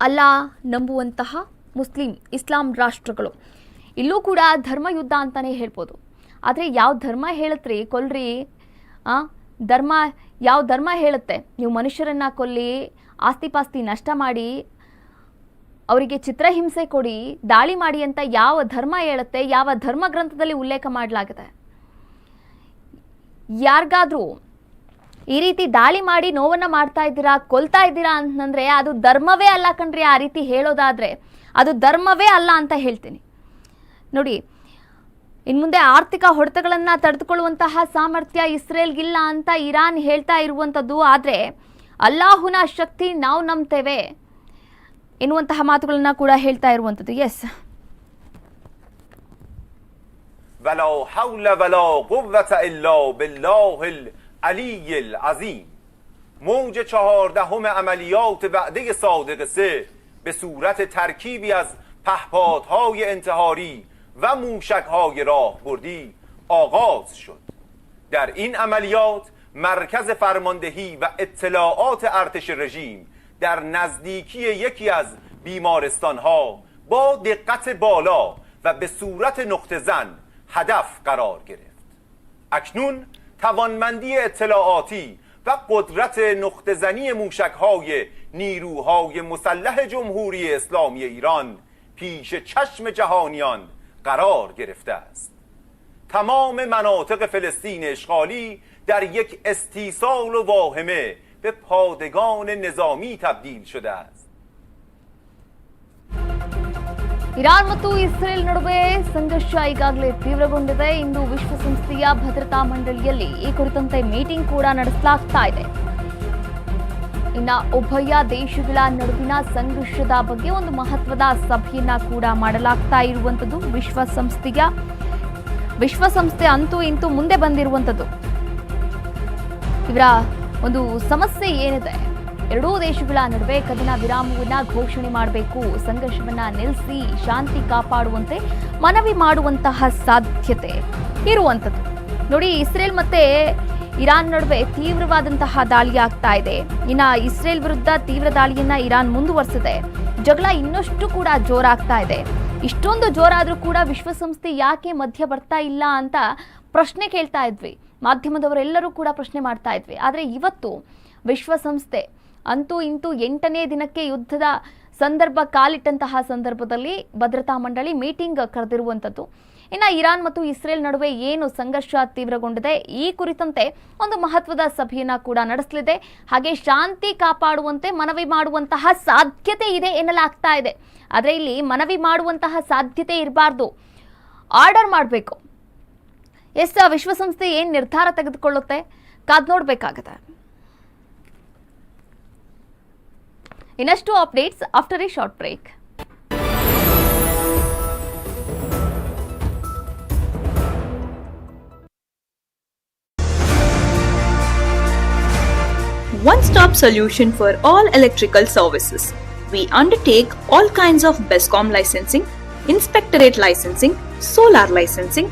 ಅಲ್ಲಾ ನಂಬುವಂತಹ ಮುಸ್ಲಿಂ ಇಸ್ಲಾಂ ರಾಷ್ಟ್ರಗಳು. ಇಲ್ಲೂ ಕೂಡ ಧರ್ಮ ಯುದ್ಧ ಅಂತಾನೆ ಹೇಳ್ಬೋದು. ಆದರೆ ಯಾವ ಧರ್ಮ ಹೇಳತ್ರಿ? ಕೊಲ್ರಿ. ಆ, ಧರ್ಮ, ಯಾವ ಧರ್ಮ ಹೇಳುತ್ತೆ? ನೀವು ಮನುಷ್ಯರನ್ನ ಕೊಲ್ಲಿ ಆಸ್ತಿ ಪಾಸ್ತಿ ನಷ್ಟ ಮಾಡಿ ಅವರಿಗೆ ಚಿತ್ರಹಿಂಸೆ ಕೊಡಿ, ದಾಳಿ ಮಾಡಿ ಅಂತ ಯಾವ ಧರ್ಮ ಹೇಳುತ್ತೆ, ಯಾವ ಧರ್ಮ ಗ್ರಂಥದಲ್ಲಿ ಉಲ್ಲೇಖ ಮಾಡಲಾಗಿದೆ? ಯಾರಿಗಾದ್ರೂ ಈ ರೀತಿ ದಾಳಿ ಮಾಡಿ ನೋವನ್ನ ಮಾಡ್ತಾ ಇದ್ದೀರಾ, ಕೊಲ್ತಾ ಇದ್ದೀರಾ ಅಂತಂದ್ರೆ ಅದು ಧರ್ಮವೇ ಅಲ್ಲ ಕಣ್ರಿ ಆ ರೀತಿ ಹೇಳೋದಾದ್ರೆ, ಅದು ಧರ್ಮವೇ ಅಲ್ಲ ಅಂತ ಹೇಳ್ತೀನಿ. ನೋಡಿ ಇನ್ನು ಮುಂದೆ ಆರ್ಥಿಕ ಹೊಡೆತಗಳನ್ನು ತಡೆದುಕೊಳ್ಳುವಂತಹ ಸಾಮರ್ಥ್ಯ ಇಸ್ರೇಲ್ಗಿಲ್ಲ ಅಂತ ಇರಾನ್ ಹೇಳ್ತಾ ಇರುವಂಥದ್ದು, ಆದರೆ ಅಲ್ಲಾಹುನ ಶಕ್ತಿ ನಾವು ನಂಬ್ತೇವೆ. ಎನ್ನುವಂತಹ ಮಾತುಗಳನ್ನ ಕೂಡ ಹೇಳ್ತಾ ಇರುವಂಥದ್ದು ಎಸ್ ولا حول ولا قوة الا بالله العلی العظیم موج چهاردهم عملیات وعده صادق سه به صورت ترکیبی از پهپادهای انتحاری و موشکهای راهبردی آغاز شد در این عملیات مرکز فرماندهی و اطلاعات ارتش رژیم در نزدیکی یکی از بیمارستانها با دقت بالا و به صورت نقطه زن هدف قرار گرفت. اکنون توانمندی اطلاعاتی و قدرت نقطه زنی موشکهای نیروهای مسلح جمهوری اسلامی ایران پیش چشم جهانیان قرار گرفته است. تمام مناطق فلسطین اشغالی در یک استیصال و واهمه به پادگان نظامی تبدیل شده است ಇರಾನ್ ಮತ್ತು ಇಸ್ರೇಲ್ ನಡುವೆ ಸಂಘರ್ಷ ಈಗಾಗಲೇ ತೀವ್ರಗೊಂಡಿದೆ ಇಂದು ವಿಶ್ವಸಂಸ್ಥೆಯ ಭದ್ರತಾ ಮಂಡಳಿಯಲ್ಲಿ ಈ ಕುರಿತಂತೆ ಮೀಟಿಂಗ್ ಕೂಡ ನಡೆಸಲಾಗ್ತಾ ಇದೆ ಇನ್ನ ಉಭಯ ದೇಶಗಳ ನಡುವಿನ ಸಂಘರ್ಷದ ಬಗ್ಗೆ ಒಂದು ಮಹತ್ವದ ಸಭೆಯನ್ನ ಕೂಡ ಮಾಡಲಾಗ್ತಾ ಇರುವಂತದ್ದು ವಿಶ್ವಸಂಸ್ಥೆಯ ವಿಶ್ವಸಂಸ್ಥೆ ಅಂತೂ ಇಂತೂ ಮುಂದೆ ಬಂದಿರುವಂತದ್ದು ಇವರ ಒಂದು ಸಮಸ್ಯೆ ಏನಿದೆ? ಎರಡೂ ದೇಶಗಳ ನಡುವೆ ಕದನ ವಿರಾಮವನ್ನ ಘೋಷಣೆ ಮಾಡಬೇಕು. ಸಂಘರ್ಷವನ್ನ ನಿಲ್ಲಿಸಿ ಶಾಂತಿ ಕಾಪಾಡುವಂತೆ ಮನವಿ ಮಾಡುವಂತಹ ಸಾಧ್ಯತೆ ಇರುವಂಥದ್ದು. ನೋಡಿ, ಇಸ್ರೇಲ್ ಮತ್ತೆ ಇರಾನ್ ನಡುವೆ ತೀವ್ರವಾದಂತಹ ದಾಳಿ ಆಗ್ತಾ ಇದೆ. ಇನ್ನ ಇಸ್ರೇಲ್ ವಿರುದ್ಧ ತೀವ್ರ ದಾಳಿಯನ್ನ ಇರಾನ್ ಮುಂದುವರೆಸಿದೆ. ಜಗಳ ಇನ್ನಷ್ಟು ಕೂಡ ಜೋರಾಗ್ತಾ ಇದೆ. ಇಷ್ಟೊಂದು ಜೋರಾದರೂ ಕೂಡ ವಿಶ್ವಸಂಸ್ಥೆ ಯಾಕೆ ಮಧ್ಯ ಬರ್ತಾ ಇಲ್ಲ ಅಂತ ಪ್ರಶ್ನೆ ಕೇಳ್ತಾ ಇದ್ವಿ. ಮಾಧ್ಯಮದವರೆಲ್ಲರೂ ಕೂಡ ಪ್ರಶ್ನೆ ಮಾಡ್ತಾ ಇದ್ವಿ. ಆದರೆ ಇವತ್ತು ವಿಶ್ವಸಂಸ್ಥೆ ಅಂತೂ ಇಂತೂ ಎಂಟನೇ ದಿನಕ್ಕೆ ಯುದ್ಧದ ಸಂದರ್ಭ ಕಾಲಿಟ್ಟಂತಹ ಸಂದರ್ಭದಲ್ಲಿ ಭದ್ರತಾ ಮಂಡಳಿ ಮೀಟಿಂಗ್ ಕರೆದಿರುವಂಥದ್ದು ಇನ್ನು ಇರಾನ್ ಮತ್ತು ಇಸ್ರೇಲ್ ನಡುವೆ ಏನು ಸಂಘರ್ಷ ತೀವ್ರಗೊಂಡಿದೆ ಈ ಕುರಿತಂತೆ ಒಂದು ಮಹತ್ವದ ಸಭೆಯನ್ನು ಕೂಡ ನಡೆಸಲಿದೆ. ಹಾಗೆ ಶಾಂತಿ ಕಾಪಾಡುವಂತೆ ಮನವಿ ಮಾಡುವಂತಹ ಸಾಧ್ಯತೆ ಇದೆ ಎನ್ನಲಾಗ್ತಾ ಇದೆ. ಆದರೆ ಇಲ್ಲಿ ಮನವಿ ಮಾಡುವಂತಹ ಸಾಧ್ಯತೆ ಇರಬಾರ್ದು. ಆರ್ಡರ್ ಮಾಡಬೇಕು. ಎಸ್ ವಿಶ್ವಸಂಸ್ಥೆ ಏನು ನಿರ್ಧಾರ ತೆಗೆದುಕೊಳ್ಳುತ್ತೆ ಕಾದ್ ನೋಡಬೇಕಾಗತ್ತೆ ಇನ್ನಷ್ಟು updates after a short break one stop solution for all electrical services. We undertake all kinds of BESCOM licensing, inspectorate licensing, solar licensing,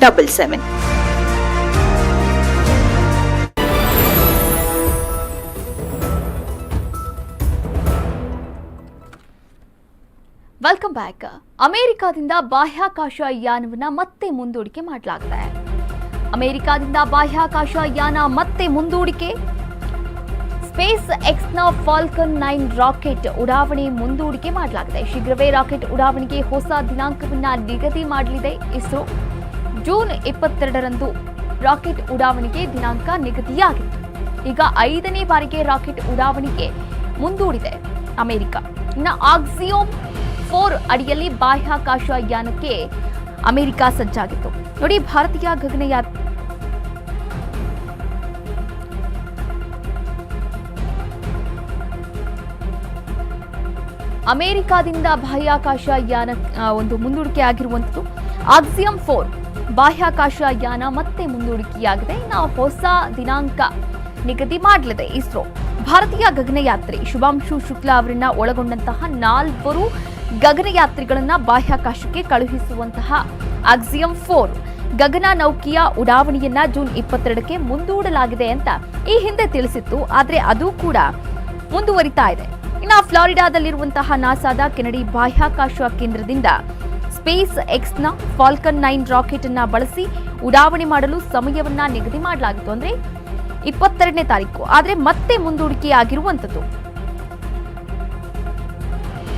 2277. Welcome back ಅಮೆರಿಕಾದಿಂದ ಬಾಹ್ಯಾಕಾಶ ಯಾನವನ್ನ ಮತ್ತೆ ಮುಂದೂಡಿಕೆ ಮಾಡಲಾಗಿದೆ ಅಮೆರಿಕಾದಿಂದ ಬಾಹ್ಯಾಕಾಶ ಯಾನ ಮತ್ತೆ ಮುಂದೂಡಿಕೆ? ಸ್ಪೇಸ್ ಎಕ್ಸ್ನ ಫಾಲ್ಕನ್ ನೈನ್ ರಾಕೆಟ್ ಉಡಾವಣೆ ಮುಂದೂಡಿಕೆ ಮಾಡಲಾಗಿದೆ ಶೀಘ್ರವೇ ರಾಕೆಟ್ ಉಡಾವಣೆಗೆ ಹೊಸ ದಿನಾಂಕವನ್ನು ನಿಗದಿ ಮಾಡಲಿದೆ ಇಸ್ರೋ. ಜೂನ್ ಇಪ್ಪತ್ತೆರಡರಂದು ರಾಕೆಟ್ ಉಡಾವಣೆಗೆ ದಿನಾಂಕ ನಿಗದಿಯಾಗಿತ್ತು. ಈಗ ಐದನೇ ಬಾರಿಗೆ ರಾಕೆಟ್ ಉಡಾವಣೆಗೆ ಮುಂದೂಡಿದೆ. ಅಮೆರಿಕ. ಇನ್ನು ಆಕ್ಸಿಯೋಮ್ ಫೋರ್ ಅಡಿಯಲ್ಲಿ ಬಾಹ್ಯಾಕಾಶ ಯಾನಕ್ಕೆ ಅಮೆರಿಕ ಸಜ್ಜಾಗಿತ್ತು. ನೋಡಿ ಭಾರತೀಯ ಗಗನಯಾ ಅಮೆರಿಕಾದಿಂದ ಬಾಹ್ಯಾಕಾಶ ಯಾನ ಒಂದು ಮುಂದೂಡಿಕೆ ಆಗಿರುವಂಥದ್ದು. ಆಕ್ಸಿಯಂ ಫೋರ್ ಬಾಹ್ಯಾಕಾಶ ಯಾನ ಮತ್ತೆ ಮುಂದೂಡಿಕೆಯಾಗಿದೆ. ಇನ್ನು ಹೊಸ ದಿನಾಂಕ ನಿಗದಿ ಮಾಡಲಿದೆ. ಇಸ್ರೋ ಭಾರತೀಯ ಗಗನಯಾತ್ರಿ ಶುಭಾಂಶು ಶುಕ್ಲಾ ಅವರನ್ನ ಒಳಗೊಂಡಂತಹ ನಾಲ್ವರು ಗಗನಯಾತ್ರಿಗಳನ್ನ ಬಾಹ್ಯಾಕಾಶಕ್ಕೆ ಕಳುಹಿಸುವಂತಹ ಆಕ್ಸಿಯಂ ಫೋರ್ ಗಗನ ನೌಕೆಯ ಉಡಾವಣೆಯನ್ನ ಜೂನ್ ಇಪ್ಪತ್ತೆರಡಕ್ಕೆ ಮುಂದೂಡಲಾಗಿದೆ ಅಂತ ಈ ಹಿಂದೆ ತಿಳಿಸಿತ್ತು. ಆದರೆ ಅದು ಕೂಡ ಮುಂದುವರಿತಾ ಇದೆ. ಇನ್ನು ಫ್ಲಾರಿಡಾದಲ್ಲಿರುವಂತಹ ನಾಸಾದ ಕೆನಡಿ ಬಾಹ್ಯಾಕಾಶ ಕೇಂದ್ರದಿಂದ ಸ್ಪೇಸ್ ಎಕ್ಸ್ನ ಫಾಲ್ಕನ್ ನೈನ್ ರಾಕೆಟ್ ಅನ್ನ ಬಳಸಿ ಉಡಾವಣೆ ಮಾಡಲು ಸಮಯವನ್ನ ನಿಗದಿ ಮಾಡಲಾಗಿತ್ತು ಅಂದ್ರೆ ಇಪ್ಪತ್ತೆರಡನೇ ತಾರೀಕು. ಆದರೆ ಮತ್ತೆ ಮುಂದೂಡಿಕೆಯಾಗಿರುವಂಥದ್ದು.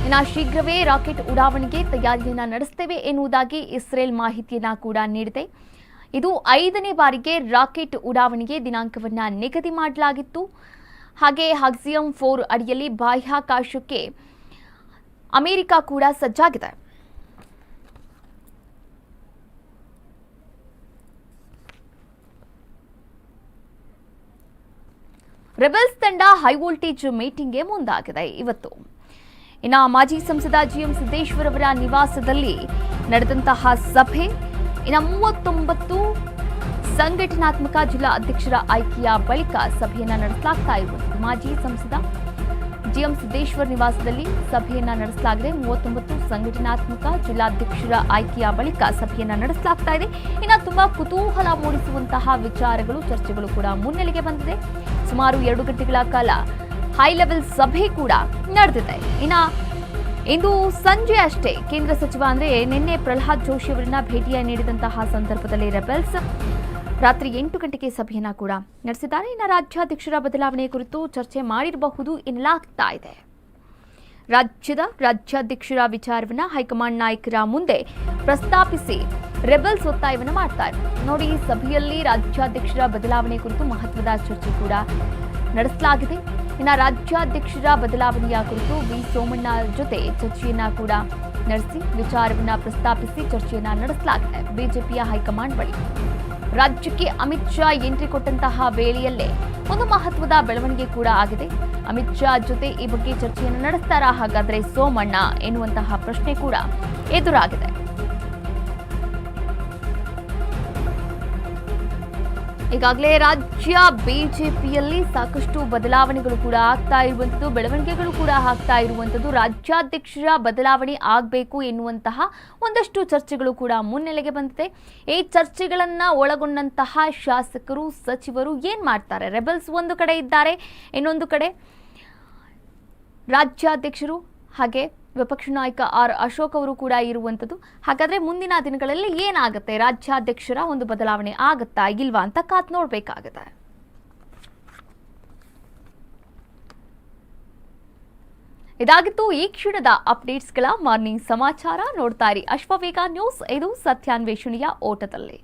ಇನ್ನು ಶೀಘ್ರವೇ ರಾಕೆಟ್ ಉಡಾವಣೆಗೆ ತಯಾರಿಯನ್ನ ನಡೆಸ್ತೇವೆ ಎನ್ನುವುದಾಗಿ ಇಸ್ರೇಲ್ ಮಾಹಿತಿಯನ್ನ ಕೂಡ ನೀಡಿದೆ. ಇದು ಐದನೇ ಬಾರಿಗೆ ರಾಕೆಟ್ ಉಡಾವಣೆಗೆ ದಿನಾಂಕವನ್ನ ನಿಗದಿ ಮಾಡಲಾಗಿತ್ತು. ಹಾಗೆ ಹಗ್ಸಿಯಂ ಫೋರ್ ಅಡಿಯಲ್ಲಿ ಬಾಹ್ಯಾಕಾಶಕ್ಕೆ ಅಮೆರಿಕ ಕೂಡ ಸಜ್ಜಾಗಿದೆ. ರೆಬಲ್ಸ್ ತಂಡ ಹೈ ವೋಲ್ಟೇಜ್ ಮೀಟಿಂಗ್ಗೆ ಮುಂದಾಗಿದೆ. ಇವತ್ತು ಇನ್ನು ಮಾಜಿ ಸಂಸದ ಜಿಎಂ ಸಿದ್ದೇಶ್ವರ್ ಅವರ ನಿವಾಸದಲ್ಲಿ ನಡೆದಂತಹ ಸಭೆ. ಇನ್ನು ಮೂವತ್ತೊಂಬತ್ತು ಸಂಘಟನಾತ್ಮಕ ಜಿಲ್ಲಾ ಅಧ್ಯಕ್ಷರ ಆಯ್ಕೆಯ ಬಳಿಕ ಸಭೆಯನ್ನು ನಡೆಸಲಾಗ್ತಾ ಇರುವುದು ಮಾಜಿ ಸಂಸದ ಜಿಎಂ ಸಿದ್ದೇಶ್ವರ್ ನಿವಾಸದಲ್ಲಿ ಸಭೆಯನ್ನು ನಡೆಸಲಾಗಿದೆ. ಮೂವತ್ತೊಂಬತ್ತು ಸಂಘಟನಾತ್ಮಕ ಜಿಲ್ಲಾಧ್ಯಕ್ಷರ ಆಯ್ಕೆಯ ಬಳಿಕ ಸಭೆಯನ್ನು ನಡೆಸಲಾಗ್ತಾ ಇದೆ. ಇನ್ನು ತುಂಬಾ ಕುತೂಹಲ ಮೂಡಿಸುವಂತಹ ವಿಚಾರಗಳು, ಚರ್ಚೆಗಳು ಕೂಡ ಮುನ್ನೆಲೆಗೆ ಬಂದಿದೆ. ಸುಮಾರು ಎರಡು ಗಂಟೆಗಳ ಕಾಲ ಹೈ ಲೆವೆಲ್ ಸಭೆ ಕೂಡ ನಡೆದಿದೆ. ಇನ್ನ ಇಂದು ಸಂಜೆ ಅಷ್ಟೇ ಕೇಂದ್ರ ಸಚಿವ ಅಂದ್ರೆ ನಿನ್ನೆ ಪ್ರಹ್ಲಾದ್ ಜೋಶಿ ಅವರನ್ನ ಭೇಟಿಯ ನೀಡಿದಂತಹ ಸಂದರ್ಭದಲ್ಲಿ ರೆಬೆಲ್ಸ್ ರಾತ್ರಿ ಎಂಟು ಗಂಟೆಗೆ ಸಭೆಯನ್ನ ಕೂಡ ನಡೆಸಿದ್ದಾರೆ. ಇನ್ನು ರಾಜ್ಯಾಧ್ಯಕ್ಷರ ಬದಲಾವಣೆ ಕುರಿತು ಚರ್ಚೆ ಮಾಡಿರಬಹುದು ಎನ್ನಲಾಗ್ತಾ ಇದೆ. ರಾಜ್ಯದ ರಾಜ್ಯಾಧ್ಯಕ್ಷರ ವಿಚಾರವನ್ನ ಹೈಕಮಾಂಡ್ ನಾಯಕರ ಮುಂದೆ ಪ್ರಸ್ತಾಪಿಸಿ ರೆಬಲ್ಸ್ ಒತ್ತಾಯವನ್ನು ಮಾಡ್ತಾರೆ. ನೋಡಿ, ಈ ಸಭೆಯಲ್ಲಿ ರಾಜ್ಯಾಧ್ಯಕ್ಷರ ಬದಲಾವಣೆ ಕುರಿತು ಮಹತ್ವದ ಚರ್ಚೆ ಕೂಡ ನಡೆಸಲಾಗಿದೆ. ಇನ್ನು ರಾಜ್ಯಾಧ್ಯಕ್ಷರ ಬದಲಾವಣೆಯ ಕುರಿತು ವಿ. ಸೋಮಣ್ಣ ಜೊತೆ ಚರ್ಚೆಯನ್ನ ಕೂಡ ನಡೆಸಿ, ವಿಚಾರವನ್ನ ಪ್ರಸ್ತಾಪಿಸಿ ಚರ್ಚೆಯನ್ನ ನಡೆಸಲಾಗಿದೆ. ಬಿಜೆಪಿಯ ಹೈಕಮಾಂಡ್ ಬಳಿ. ರಾಜ್ಯಕ್ಕೆ ಅಮಿತ್ ಶಾ ಎಂಟ್ರಿ ಕೊಟ್ಟಂತಹ ವೇಳೆಯಲ್ಲೇ ಒಂದು ಮಹತ್ವದ ಬೆಳವಣಿಗೆ ಕೂಡ ಆಗಿದೆ. ಅಮಿತ್ ಶಾ ಜೊತೆ ಈ ಬಗ್ಗೆ ಚರ್ಚೆಯನ್ನು ನಡೆಸ್ತಾರಾ? ಹಾಗಾದ್ರೆ ಸೋಮಣ್ಣ ಎನ್ನುವಂತಹ ಪ್ರಶ್ನೆ ಕೂಡ ಎದುರಾಗಿದೆ. ಈಗಾಗಲೇ ರಾಜ್ಯ ಬಿಜೆಪಿಯಲ್ಲಿ ಸಾಕಷ್ಟು ಬದಲಾವಣೆಗಳು ಕೂಡ ಆಗ್ತಾ ಇರುವಂಥದ್ದು ಬೆಳವಣಿಗೆಗಳು ಕೂಡ ಆಗ್ತಾ ಇರುವಂಥದ್ದು ರಾಜ್ಯಾಧ್ಯಕ್ಷರ ಬದಲಾವಣೆ ಆಗಬೇಕು ಎನ್ನುವಂತಹ ಒಂದಷ್ಟು ಚರ್ಚೆಗಳು ಕೂಡ ಮುನ್ನೆಲೆಗೆ ಬಂದಿದೆ. ಈ ಚರ್ಚೆಗಳನ್ನು ಒಳಗೊಂಡಂತಹ ಶಾಸಕರು, ಸಚಿವರು ಏನು ಮಾಡ್ತಾರೆ? ರೆಬಲ್ಸ್ ಒಂದು ಕಡೆ ಇದ್ದಾರೆ, ಇನ್ನೊಂದು ಕಡೆ ರಾಜ್ಯಾಧ್ಯಕ್ಷರು ಹಾಗೆ ವಿಪಕ್ಷ ನಾಯಕ ಆರ್ ಅಶೋಕ್ ಅವರು ಕೂಡ ಇರುವಂಥದ್ದು ಹಾಗಾದ್ರೆ ಮುಂದಿನ ದಿನಗಳಲ್ಲಿ ಏನಾಗುತ್ತೆ? ರಾಜ್ಯಾಧ್ಯಕ್ಷರ ಒಂದು ಬದಲಾವಣೆ ಆಗುತ್ತಾ ಇಲ್ವಾ ಅಂತ ಕಾತ್ ನೋಡಬೇಕಾಗತ್ತೆ. ಇದಾಗಿತ್ತು ಈ ಕ್ಷಣದ ಅಪ್ಡೇಟ್ಸ್ಗಳ ಮಾರ್ನಿಂಗ್ ಸಮಾಚಾರ. ನೋಡ್ತಾ ಇರಿ ಅಶ್ವವೇಗ ನ್ಯೂಸ್. ಇದು ಸತ್ಯಾನ್ವೇಷಣೆಯ ಓಟದಲ್ಲಿ.